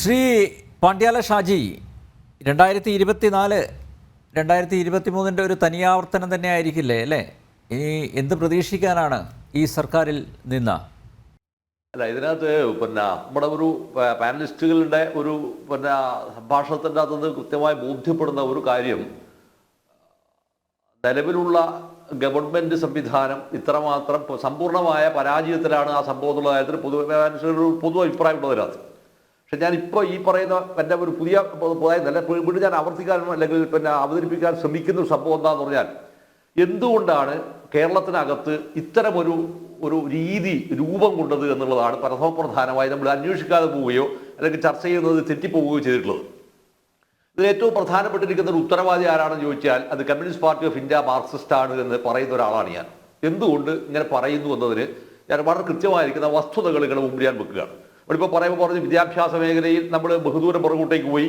ശ്രീ പാണ്ഡ്യാല ഷാജി രണ്ടായിരത്തി ഇരുപത്തിനാല് രണ്ടായിരത്തി ഇരുപത്തി മൂന്നിന്റെ ഒരു തനിയാവർത്തനം തന്നെ ആയിരിക്കില്ലേ അല്ലേ? ഇനി എന്ത് പ്രതീക്ഷിക്കാനാണ് ഈ സർക്കാരിൽ നിന്ന്? അല്ല ഇതിനകത്ത് പിന്നെ നമ്മുടെ ഒരു പാനലിസ്റ്റുകളുടെ ഒരു പിന്നെ സംഭാഷണത്തിന്റെ അകത്തുനിന്ന് കൃത്യമായി ബോധ്യപ്പെടുന്ന ഒരു കാര്യം നിലവിലുള്ള ഗവൺമെന്റ് സംവിധാനം ഇത്രമാത്രം സമ്പൂർണമായ പരാജയത്തിലാണ് ആ സംഭവം എന്നുള്ള കാര്യത്തിൽ പൊതു പൊതു അഭിപ്രായം ഉള്ളതിനകത്ത്. പക്ഷെ ഞാൻ ഇപ്പോൾ ഈ പറയുന്ന എന്റെ ഒരു പുതിയ പ- നല്ല വീണ്ടും ഞാൻ ആവർത്തിക്കാൻ അല്ലെങ്കിൽ പിന്നെ അവതരിപ്പിക്കാൻ ശ്രമിക്കുന്ന ഒരു സംഭവം എന്താണെന്ന് പറഞ്ഞാൽ എന്തുകൊണ്ടാണ് കേരളത്തിനകത്ത് ഇത്തരമൊരു ഒരു രീതി രൂപം കൊണ്ടത് എന്നുള്ളതാണ് പ്രഥമപ്രധാനമായി നമ്മൾ അന്വേഷിക്കാതെ പോവുകയോ അല്ലെങ്കിൽ ചർച്ച ചെയ്യുന്നത് തെറ്റിപ്പോവുകയോ ചെയ്തിട്ടുള്ളത്. ഇതിൽ ഏറ്റവും പ്രധാനപ്പെട്ടിരിക്കുന്ന ഒരു ഉത്തരവാദി ആരാണെന്ന് ചോദിച്ചാൽ അത് communist party of India Marxist ആണ് എന്ന് പറയുന്ന ഒരാളാണ് ഞാൻ. എന്തുകൊണ്ട് ഇങ്ങനെ പറയുന്നു എന്നതിന് ഞാൻ വളരെ കൃത്യമായിരിക്കുന്ന വസ്തുതകൾ ഇങ്ങനെ മുമ്പ് ഞാൻ വെക്കുകയാണ്. നമ്മളിപ്പോൾ പറയുമ്പോൾ പറഞ്ഞ് വിദ്യാഭ്യാസ മേഖലയിൽ നമ്മൾ ബഹുദൂരം പുറകോട്ടേക്ക് പോയി.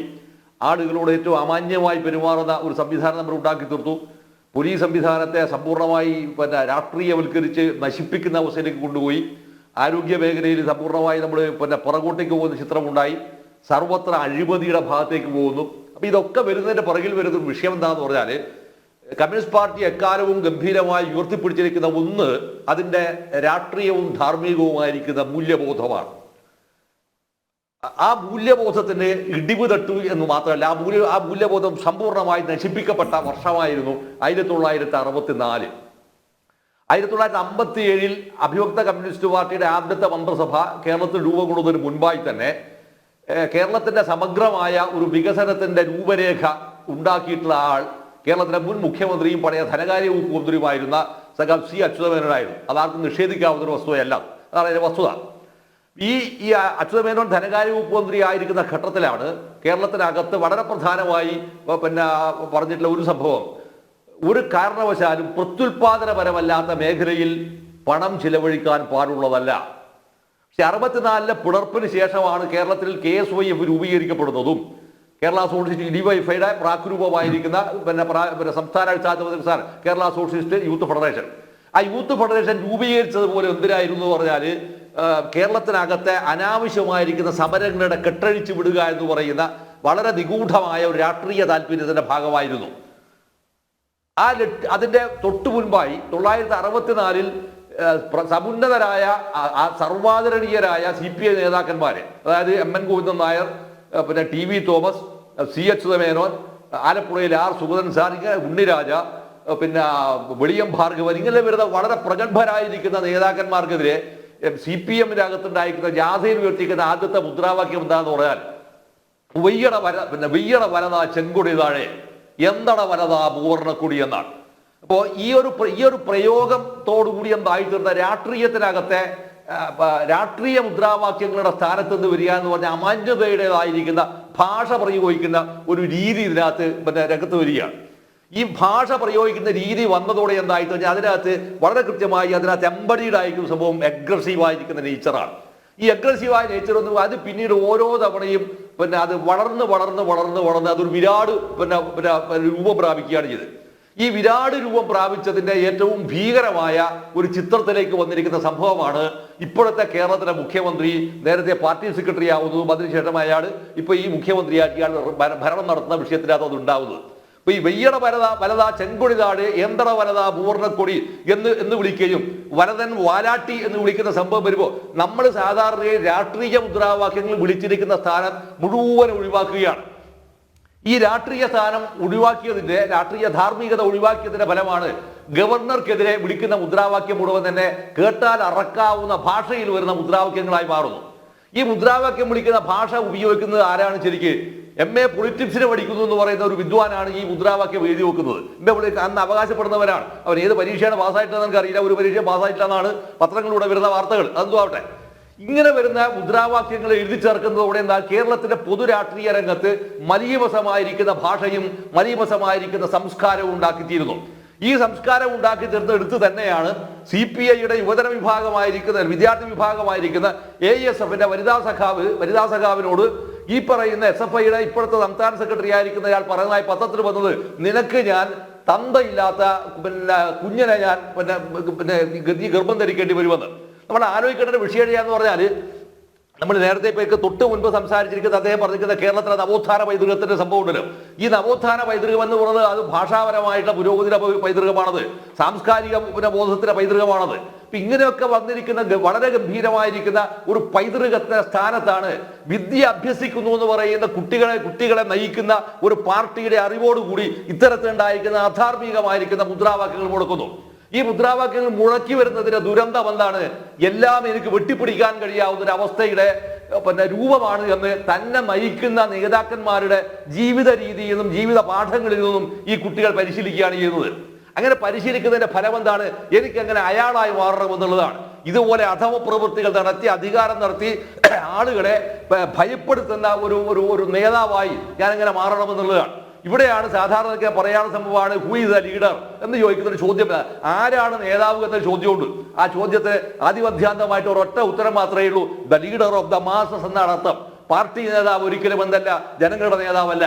ആളുകളോട് ഏറ്റവും അമാന്യമായി പെരുമാറുന്ന ഒരു സംവിധാനം നമ്മൾ ഉണ്ടാക്കി തീർത്തു. പോലീസ് സംവിധാനത്തെ സമ്പൂർണമായി പിന്നെ രാഷ്ട്രീയവൽക്കരിച്ച് നശിപ്പിക്കുന്ന അവസ്ഥയിലേക്ക് കൊണ്ടുപോയി. ആരോഗ്യ മേഖലയിൽ സമ്പൂർണമായി നമ്മൾ പിന്നെ പുറകോട്ടേക്ക് പോകുന്ന ചിത്രമുണ്ടായി. സർവത്ര അഴിമതിയുടെ ഭാഗത്തേക്ക് പോകുന്നു. അപ്പം ഇതൊക്കെ വരുന്നതിന്റെ പുറകിൽ വരുന്ന ഒരു വിഷയം എന്താണെന്ന് പറഞ്ഞാൽ കമ്മ്യൂണിസ്റ്റ് പാർട്ടി എക്കാലവും ഗംഭീരമായി ഉയർത്തിപ്പിടിച്ചിരിക്കുന്ന ഒന്ന് അതിന്റെ രാഷ്ട്രീയവും ധാർമ്മികവുമായിരിക്കുന്ന മൂല്യബോധമാണ്. ആ മൂല്യബോധത്തിന്റെ ഇടിവ് തട്ടു എന്ന് മാത്രമല്ല ആ മൂല്യ ആ മൂല്യബോധം സമ്പൂർണമായി നശിപ്പിക്കപ്പെട്ട വർഷമായിരുന്നു ആയിരത്തി തൊള്ളായിരത്തി അറുപത്തിനാല് ആയിരത്തി തൊള്ളായിരത്തി അമ്പത്തി ഏഴിൽ അഭിയുക്ത കമ്മ്യൂണിസ്റ്റ് പാർട്ടിയുടെ ആദ്യത്തെ മന്ത്രിസഭ കേരളത്തിൽ രൂപം കൊള്ളുന്നതിന് മുൻപായി തന്നെ കേരളത്തിന്റെ സമഗ്രമായ ഒരു വികസനത്തിന്റെ രൂപരേഖ ഉണ്ടാക്കിയിട്ടുള്ള ആൾ കേരളത്തിലെ മുൻ മുഖ്യമന്ത്രിയും പഴയ ധനകാര്യ വകുപ്പ് മന്ത്രിയുമായിരുന്ന സഖാബ് സി അച്യുതമേനോനായിരുന്നു അതാർക്കും നിഷേധിക്കാവുന്ന ഒരു വസ്തുതയല്ല. അതാണ് അതിന്റെ വസ്തുത. ഈ ഈ അച്യുതമേനോൻ ധനകാര്യ വകുപ്പ് മന്ത്രി ആയിരിക്കുന്ന ഘട്ടത്തിലാണ് കേരളത്തിനകത്ത് വളരെ പ്രധാനമായി പിന്നെ പറഞ്ഞിട്ടുള്ള ഒരു സംഭവം. ഒരു കാരണവശാലും പ്രത്യുൽപാദനപരമല്ലാത്ത മേഖലയിൽ പണം ചിലവഴിക്കാൻ പാടുള്ളതല്ല. പക്ഷെ അറുപത്തിനാലിലെ പിളർപ്പിന് ശേഷമാണ് കേരളത്തിൽ കെ എസ് വൈ എഫ് രൂപീകരിക്കപ്പെടുന്നതും. കേരള സോഷ്യലിസ്റ്റ് ഡിവൈഫൈയുടെ പ്രാക്രൂപമായിരിക്കുന്ന പിന്നെ പിന്നെ സംസ്ഥാന അടിസ്ഥാനത്തിൽ sir Kerala socialist youth federation. ആ യൂത്ത് ഫെഡറേഷൻ രൂപീകരിച്ചത് പോലെ എന്തിനായിരുന്നു എന്ന് പറഞ്ഞാൽ കേരളത്തിനകത്തെ അനാവശ്യമായിരിക്കുന്ന സമരങ്ങളുടെ കെട്ടഴിച്ചു വിടുക എന്ന് പറയുന്ന വളരെ നിഗൂഢമായ ഒരു രാഷ്ട്രീയ താല്പര്യത്തിന്റെ ഭാഗമായിരുന്നു. ആ അതിന്റെ തൊട്ടു മുൻപായി തൊള്ളായിരത്തി അറുപത്തിനാലിൽ സമുന്നതരായ സർവാദരണീയരായ സി പി ഐ നേതാക്കന്മാര് അതായത് എം എൻ ഗോവിന്ദൻ നായർ പിന്നെ T V Thomas C H Menon ആലപ്പുഴയിൽ ആർ സുഗതൻ ഇങ്ങനെ ഉണ്ണിരാജ പിന്നെ വെളിയം ഭാർഗവൻ ഇങ്ങനെ വരുന്ന വളരെ പ്രഗത്ഭരായിരിക്കുന്ന നേതാക്കന്മാർക്കെതിരെ സി പി എമ്മിന്റെ അകത്തുണ്ടായിരിക്കുന്ന ജാഥയിൽ ഉയർത്തിക്കുന്ന ആദ്യത്തെ മുദ്രാവാക്യം എന്താണെന്ന് പറഞ്ഞാൽ വെയ്യട വര പിന്നെ വെയ്യട വരതാ ചെങ്കൊടി താഴെ എന്തട വരതാ പൂവർണക്കുടി എന്നാണ്. അപ്പോൾ ഈ ഒരു ഈ ഒരു പ്രയോഗത്തോടുകൂടി എന്തായിത്തീർന്ന രാഷ്ട്രീയത്തിനകത്തെ ആ, പ- രാഷ്ട്രീയ മുദ്രാവാക്യങ്ങളുടെ സ്ഥാനത്ത് നിന്ന് വരിക എന്ന് പറഞ്ഞ അമാന്യതയുടേതായിരിക്കുന്ന ഭാഷ പ്രയോഗിക്കുന്ന ഒരു രീതി ഇതിനകത്ത് പിന്നെ രംഗത്ത് വരികയാണ്. ഈ ഭാഷ പ്രയോഗിക്കുന്ന രീതി വന്നതോടെ എന്തായിട്ട്? കഴിഞ്ഞാൽ അതിനകത്ത് വളരെ കൃത്യമായി അതിനകത്ത് എംബഡീഡ് ആയിരിക്കുന്ന സംഭവം അഗ്രസീവ് ആയിരിക്കുന്ന നേച്ചറാണ് ഈ അഗ്രസീവായ നേച്ചർ ഒന്നും അത് പിന്നീട് ഓരോ തവണയും പിന്നെ അത് വളർന്ന് വളർന്ന് വളർന്ന് വളർന്ന് അതൊരു വിരാട് പിന്നെ പിന്നെ രൂപം പ്രാപിക്കുകയാണ് ചെയ്തത്. ഈ വിരാട് രൂപം പ്രാപിച്ചതിന്റെ ഏറ്റവും ഭീകരമായ ഒരു ചിത്രത്തിലേക്ക് വന്നിരിക്കുന്ന സംഭവമാണ് ഇപ്പോഴത്തെ കേരളത്തിലെ മുഖ്യമന്ത്രി നേരത്തെ പാർട്ടി സെക്രട്ടറി ആവുന്നതും അതിനുശേഷം അയാൾ ഇപ്പൊ ഈ മുഖ്യമന്ത്രിയാക്കിയാൽ ഭരണം നടത്തുന്ന വിഷയത്തിനകത്ത് അത് ഉണ്ടാവുന്നത്. ഈ വെയ്യട വരത വലത ചെങ്കൊടി താട് എന്തട വലത പൂർണക്കൊടി എന്ന് എന്ന് വിളിക്കുകയും വരതൻ വാലാട്ടി എന്ന് വിളിക്കുന്ന സംഭവം വരുമ്പോൾ നമ്മൾ സാധാരണയായി രാഷ്ട്രീയ മുദ്രാവാക്യങ്ങൾ വിളിച്ചിരിക്കുന്ന സ്ഥാനം മുഴുവൻ ഒഴിവാക്കുകയാണ്. ഈ രാഷ്ട്രീയ സ്ഥാനം ഒഴിവാക്കിയതിന്റെ രാഷ്ട്രീയ ധാർമ്മികത ഒഴിവാക്കിയതിന്റെ ഫലമാണ് ഗവർണർക്കെതിരെ വിളിക്കുന്ന മുദ്രാവാക്യം മുഴുവൻ തന്നെ കേട്ടാൽ അറക്കാവുന്ന ഭാഷയിൽ വരുന്ന മുദ്രാവാക്യങ്ങളായി മാറുന്നു. ഈ മുദ്രാവാക്യം വിളിക്കുന്ന ഭാഷ ഉപയോഗിക്കുന്നത് ആരാണ് ശരിക്ക്? എം എ പൊളിറ്റിക്സിനെ പഠിക്കുന്നു എന്ന് പറയുന്ന ഒരു വിദ്വാനാണ് ഈ മുദ്രാവാക്യം എഴുതി വെക്കുന്നത്. എന്റെ പുള്ളി പൊളി- അന്ന് അവകാശപ്പെടുന്നവരാണ്. അവർ ഏത് പരീക്ഷയാണ് പാസ്സായിട്ടെന്ന് നമുക്ക് അറിയില്ല ഒരു പരീക്ഷ പാസ്സായിട്ടില്ലെന്നാണ് പത്രങ്ങളിലൂടെ വരുന്ന വാർത്തകൾ. അതെന്തോ ആവട്ടെ. ഇങ്ങനെ വരുന്ന മുദ്രാവാക്യങ്ങൾ എഴുതി ചേർക്കുന്നതോടെ എന്താ? കേരളത്തിന്റെ പൊതു രാഷ്ട്രീയ രംഗത്ത് മലീമസമായിരിക്കുന്ന ഭാഷയും മലീമസമായിരിക്കുന്ന സംസ്കാരവും ഉണ്ടാക്കിത്തീരുന്നു. ഈ സംസ്കാരം ഉണ്ടാക്കി തീർന്ന എടുത്തു തന്നെയാണ് സി പി ഐയുടെ യുവജന വിഭാഗമായിരിക്കുന്ന വിദ്യാർത്ഥി വിഭാഗമായിരിക്കുന്ന എ എസ് എഫിന്റെ വനിതാ സഖാവ് വനിതാ സഖാവിനോട് ഈ പറയുന്ന എസ് എഫ് ഐയുടെ ഇപ്പോഴത്തെ സംസ്ഥാന സെക്രട്ടറി ആയിരിക്കുന്ന അയാൾ പറയുന്നതായി പത്രത്തിൽ വന്നത് നിനക്ക് ഞാൻ തന്തയില്ലാത്ത പിന്നെ കുഞ്ഞിനെ ഞാൻ പിന്നെ പിന്നെ ഗതി ഗർഭം ധരിക്കേണ്ടി വരുമെന്ന്. നമ്മൾ ആലോചിക്കേണ്ട ഒരു വിഷയം എന്ന് പറഞ്ഞാൽ നമ്മൾ നേരത്തെ ഇപ്പൊ തൊട്ട് മുൻപ് സംസാരിച്ചിരിക്കുന്ന അദ്ദേഹം പറഞ്ഞിരിക്കുന്ന കേരളത്തിലെ നവോത്ഥാന പൈതൃകത്തിന്റെ സംഭവം ഉണ്ടല്ലോ ഈ നവോത്ഥാന പൈതൃകം എന്ന് പറയുന്നത് അത് ഭാഷാപരമായിട്ടുള്ള പുരോഗതിയുടെ പൈതൃകമാണത്. സാംസ്കാരിക ബോധത്തിന്റെ പൈതൃകമാണത്. അപ്പൊ ഇങ്ങനെയൊക്കെ വന്നിരിക്കുന്ന വളരെ ഗംഭീരമായിരിക്കുന്ന ഒരു പൈതൃകത്തെ സ്ഥാനത്താണ് വിദ്യ അഭ്യസിക്കുന്നു എന്ന് പറയുന്ന കുട്ടികളെ കുട്ടികളെ നയിക്കുന്ന ഒരു പാർട്ടിയുടെ അറിവോടുകൂടി ഇത്തരത്തിലുണ്ടായിരിക്കുന്ന അധാർമികമായിരിക്കുന്ന മുദ്രാവാക്യങ്ങൾ മുടക്കുന്നു. ഈ മുദ്രാവാക്യങ്ങൾ മുഴക്കി വരുന്നതിന്റെ ദുരന്തം എന്താണ്? എല്ലാം എനിക്ക് വെട്ടിപ്പിടിക്കാൻ കഴിയാവുന്ന ഒരു അവസ്ഥയുടെ പിന്നെ രൂപമാണ് എന്ന് തന്നെ നയിക്കുന്ന നേതാക്കന്മാരുടെ ജീവിത രീതിയിൽ നിന്നും ജീവിത പാഠങ്ങളിൽ നിന്നും ഈ കുട്ടികൾ പരിശീലിക്കുകയാണ് ചെയ്യുന്നത്. അങ്ങനെ പരിശീലിക്കുന്നതിന്റെ ഫലം എന്താണ്? എനിക്ക് അങ്ങനെ അയാളായി മാറണം എന്നുള്ളതാണ്. ഇതുപോലെ അധമ പ്രവൃത്തികൾ നടത്തി അധികാരം നടത്തി ആളുകളെ ഭയപ്പെടുത്തുന്ന ഒരു ഒരു ഒരു നേതാവായി ഞാൻ അങ്ങനെ മാറണം എന്നുള്ളതാണ്. ഇവിടെയാണ് സാധാരണ പറയാൻ സംഭവമാണ് ഹൂ ഇസ് ദ ലീഡർ എന്ന് ചോദിക്കുന്ന ഒരു ചോദ്യം. ആരാണ് നേതാവ് എന്നൊരു ചോദ്യമുണ്ട്. ആ ചോദ്യത്തെ ആദിമധ്യാന്തമായിട്ട് ഒരൊറ്റ ഉത്തരം മാത്രമേ ഉള്ളൂ. The leader of the masses എന്നാണ് അർത്ഥം. പാർട്ടി നേതാവ് ഒരിക്കലും എന്തല്ല ജനങ്ങളുടെ നേതാവല്ല.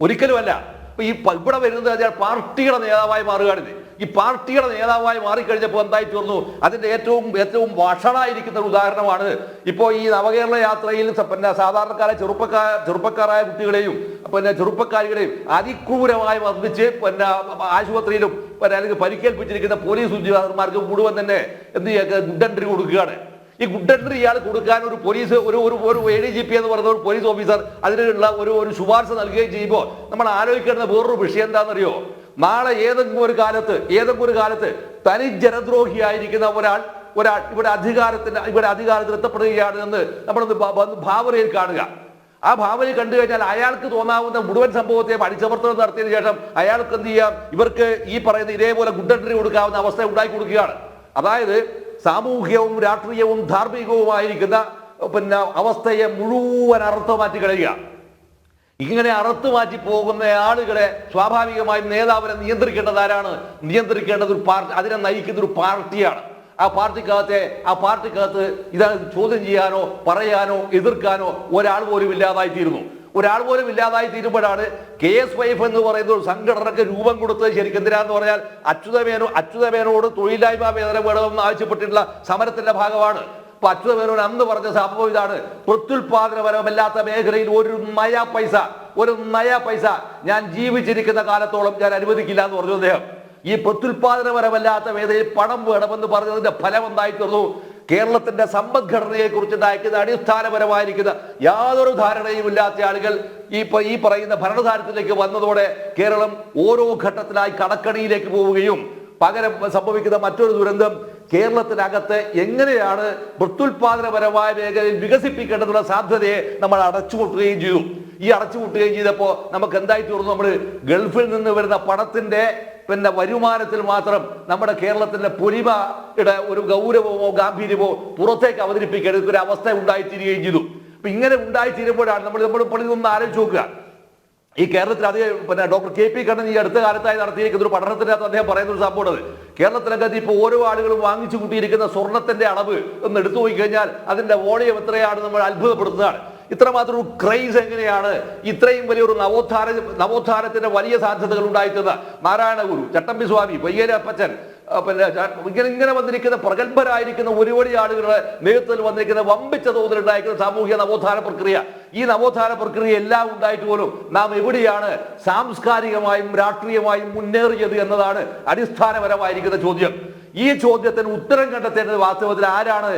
ഒരിക്കലുമല്ല. ഈ ഇവിടെ വരുന്നത് അതിനാൽ പാർട്ടിയുടെ നേതാവായി മാറുകയാണിത് ഈ പാർട്ടിയുടെ നേതാവായി മാറിക്കഴിഞ്ഞപ്പോൾ എന്തായി തീർന്നു അതിന്റെ ഏറ്റവും ഏറ്റവും വഷളായിരിക്കുന്ന ഒരു ഉദാഹരണമാണ് ഇപ്പോൾ ഈ നവകേരള യാത്രയിൽ പിന്നെ സാധാരണക്കാരെ ചെറുപ്പക്കാർ ചെറുപ്പക്കാരായ കുട്ടികളെയും പിന്നെ ചെറുപ്പക്കാരികളെയും അതിക്രൂരമായി മർദ്ദിച്ച് പിന്നെ ആശുപത്രിയിലും പിന്നെ അല്ലെങ്കിൽ പരിക്കേൽപ്പിച്ചിരിക്കുന്ന പോലീസ് ഉദ്യോഗസ്ഥന്മാർക്ക് മുഴുവൻ തന്നെ എന്ത് ചെയ്യുക കൊടുക്കുകയാണ്. ഈ ഗുഡ് എൻട്രി ഇയാൾ കൊടുക്കാൻ ഒരു പോലീസ് ഒരു ഒരു ഒരു എ ഡി ജി പി എന്ന് പറഞ്ഞ ഒരു പോലീസ് ഓഫീസർ അതിനുള്ള ഒരു ഒരു ശുപാർശ നൽകുകയും ചെയ്യുമ്പോൾ നമ്മൾ ആലോചിക്കേണ്ട വേറൊരു വിഷയം എന്താണെന്നറിയോ? നാളെ ഏതെങ്കിലും ഒരു കാലത്ത് ഏതെങ്കിലും ഒരു കാലത്ത് തനി ജനദ്രോഹിയായിരിക്കുന്ന ഒരാൾ ഒരാൾ ഇവിടെ അധികാരത്തിന് ഇവിടെ അധികാരത്തിൽ എത്തപ്പെടുകയാണ് എന്ന് നമ്മളൊന്ന് ഭാവനയിൽ കാണുക. ആ ഭാവനയിൽ കണ്ടു കഴിഞ്ഞാൽ അയാൾക്ക് തോന്നാവുന്ന മുഴുവൻ സംഭവത്തെ അടിച്ചമർത്തനം നടത്തിയതിനു ശേഷം അയാൾക്ക് എന്ത് ചെയ്യാം? ഇവർക്ക് ഈ പറയുന്ന ഇതേപോലെ ഗുഡ് എൻട്രി കൊടുക്കാവുന്ന അവസ്ഥ ഉണ്ടാക്കി കൊടുക്കുകയാണ്. അതായത് സാമൂഹികവും രാഷ്ട്രീയവും ധാർമ്മികവുമായിരിക്കുന്ന പിന്നെ അവസ്ഥയെ മുഴുവൻ അറുത്തു മാറ്റി കളയുക. ഇങ്ങനെ അറുത്തു മാറ്റി പോകുന്ന ആളുകളെ സ്വാഭാവികമായും നേതാവിനെ നിയന്ത്രിക്കേണ്ടത് ആരാണ്? നിയന്ത്രിക്കേണ്ടത് ഒരു പാർട്ടി അതിനെ നയിക്കുന്ന ഒരു പാർട്ടിയാണ്. ആ പാർട്ടിക്കകത്തെ ആ പാർട്ടിക്കകത്ത് ഇതാണ് ചോദ്യം ചെയ്യാനോ പറയാനോ എതിർക്കാനോ ഒരാൾ പോലും ഇല്ലാതായി തീരുന്നു ഒരാൾ പോലും ഇല്ലാതായി തീരുമ്പോഴാണ് കെ എസ് വൈഫ് എന്ന് പറയുന്ന ഒരു സംഘടനക്ക് രൂപം കൊടുത്തത് ശരിക്കും എന്തിനാന്ന് പറഞ്ഞാൽ അച്യുതമേനോ അച്യുതമേനോട് തൊഴിലില്ലായ്മ വേതനം വേണമെന്ന് ആവശ്യപ്പെട്ടിട്ടുള്ള സമരത്തിന്റെ ഭാഗമാണ്. അപ്പൊ അച്യുതമേനോൻ അന്ന് പറഞ്ഞ സംഭവം ഇതാണ്. പ്രത്യുൽപാദനപരമല്ലാത്ത മേഖലയിൽ ഒരു നയ പൈസ ഒരു നയ പൈസ ഞാൻ ജീവിച്ചിരിക്കുന്ന കാലത്തോളം ഞാൻ അനുവദിക്കില്ല എന്ന് പറഞ്ഞു അദ്ദേഹം. ഈ പ്രത്യുൽപാദനപരമല്ലാത്ത വേദയിൽ പണം വേണമെന്ന് പറഞ്ഞതിന്റെ ഫലം എന്തായി തീർന്നു? കേരളത്തിന്റെ സമ്പദ്ഘടനയെ കുറിച്ചുണ്ടായിരിക്കുന്ന അടിസ്ഥാനപരമായിരിക്കുന്ന യാതൊരു ധാരണയും ഇല്ലാത്ത ആളുകൾ ഈ ഈ പറയുന്ന ഭരണധാരത്തിലേക്ക് വന്നതോടെ കേരളം ഓരോ ഘട്ടത്തിലായി കടക്കണിയിലേക്ക് പോവുകയും പകരം സംഭവിക്കുന്ന മറ്റൊരു ദുരന്തം കേരളത്തിനകത്ത് എങ്ങനെയാണ് പ്രത്യുൽപാദനപരമായ മേഖലയിൽ വികസിപ്പിക്കേണ്ടതുള്ള സാധ്യതയെ നമ്മൾ അടച്ചുപൊട്ടുകയും ചെയ്തു. ഈ അടച്ചുപൂട്ടുകയും ചെയ്തപ്പോൾ നമുക്ക് എന്തായി തീർന്നു? നമ്മൾ ഗൾഫിൽ നിന്ന് വരുന്ന പണത്തിന്റെ പിന്നെ വരുമാനത്തിൽ മാത്രം നമ്മുടെ കേരളത്തിന്റെ പൊലിമയുടെ ഒരു ഗൗരവമോ ഗാംഭീര്യമോ പുറത്തേക്ക് അവതരിപ്പിക്കേണ്ട ഒരു അവസ്ഥ ഉണ്ടായിത്തീരുകയും ചെയ്തു. അപ്പൊ ഇങ്ങനെ ഉണ്ടായിത്തീരുമ്പോഴാണ് നമ്മൾ നമ്മൾ പണി ഒന്ന് ആലോചിച്ച് നോക്കുക. ഈ കേരളത്തിൽ അതേ പിന്നെ ഡോക്ടർ കെ പി കണ്ണൻ ഈ അടുത്ത കാലത്തായി നടത്തിയിരിക്കുന്ന ഒരു പഠനത്തിനകത്ത് അദ്ദേഹം പറയുന്ന ഒരു സംഭവമാണ് കേരളത്തിനകത്ത് ഇപ്പോൾ ഓരോ ആളുകളും വാങ്ങിച്ചു കൂട്ടിയിരിക്കുന്ന സ്വർണത്തിന്റെ അളവ് ഒന്ന് എടുത്തു പോയി കഴിഞ്ഞാൽ അതിന്റെ വോളിയം എത്രയാണ് നമ്മൾ അത്ഭുതപ്പെടുന്നതാണ് ഇത്രമാത്രം ഒരു ക്രൈസ് എങ്ങനെയാണ് ഇത്രയും വലിയൊരു നവോത്ഥാന നവോത്ഥാനത്തിന്റെ വലിയ സാധ്യതകൾ ഉണ്ടായിട്ടത് നാരായണ ഗുരു ചട്ടമ്പി സ്വാമി പൊയ്യേരി അപ്പച്ചൻ പിന്നെ ഇങ്ങനെ ഇങ്ങനെ വന്നിരിക്കുന്ന പ്രഗത്ഭരായിരിക്കുന്ന ഒരുപാട് ആളുകളുടെ നേതൃത്വത്തിൽ വന്നിരിക്കുന്ന വമ്പിച്ച തോതിൽ ഉണ്ടായിരിക്കുന്ന സാമൂഹിക നവോത്ഥാന പ്രക്രിയ. ഈ നവോത്ഥാന പ്രക്രിയ എല്ലാം ഉണ്ടായിട്ട് പോലും നാം എവിടെയാണ് സാംസ്കാരികമായും രാഷ്ട്രീയമായും മുന്നേറിയത് എന്നതാണ് അടിസ്ഥാനപരമായിരിക്കുന്ന ചോദ്യം. ഈ ചോദ്യത്തിന് ഉത്തരം കണ്ടെത്തേണ്ടത് വാസ്തവത്തിൽ ആരാണ്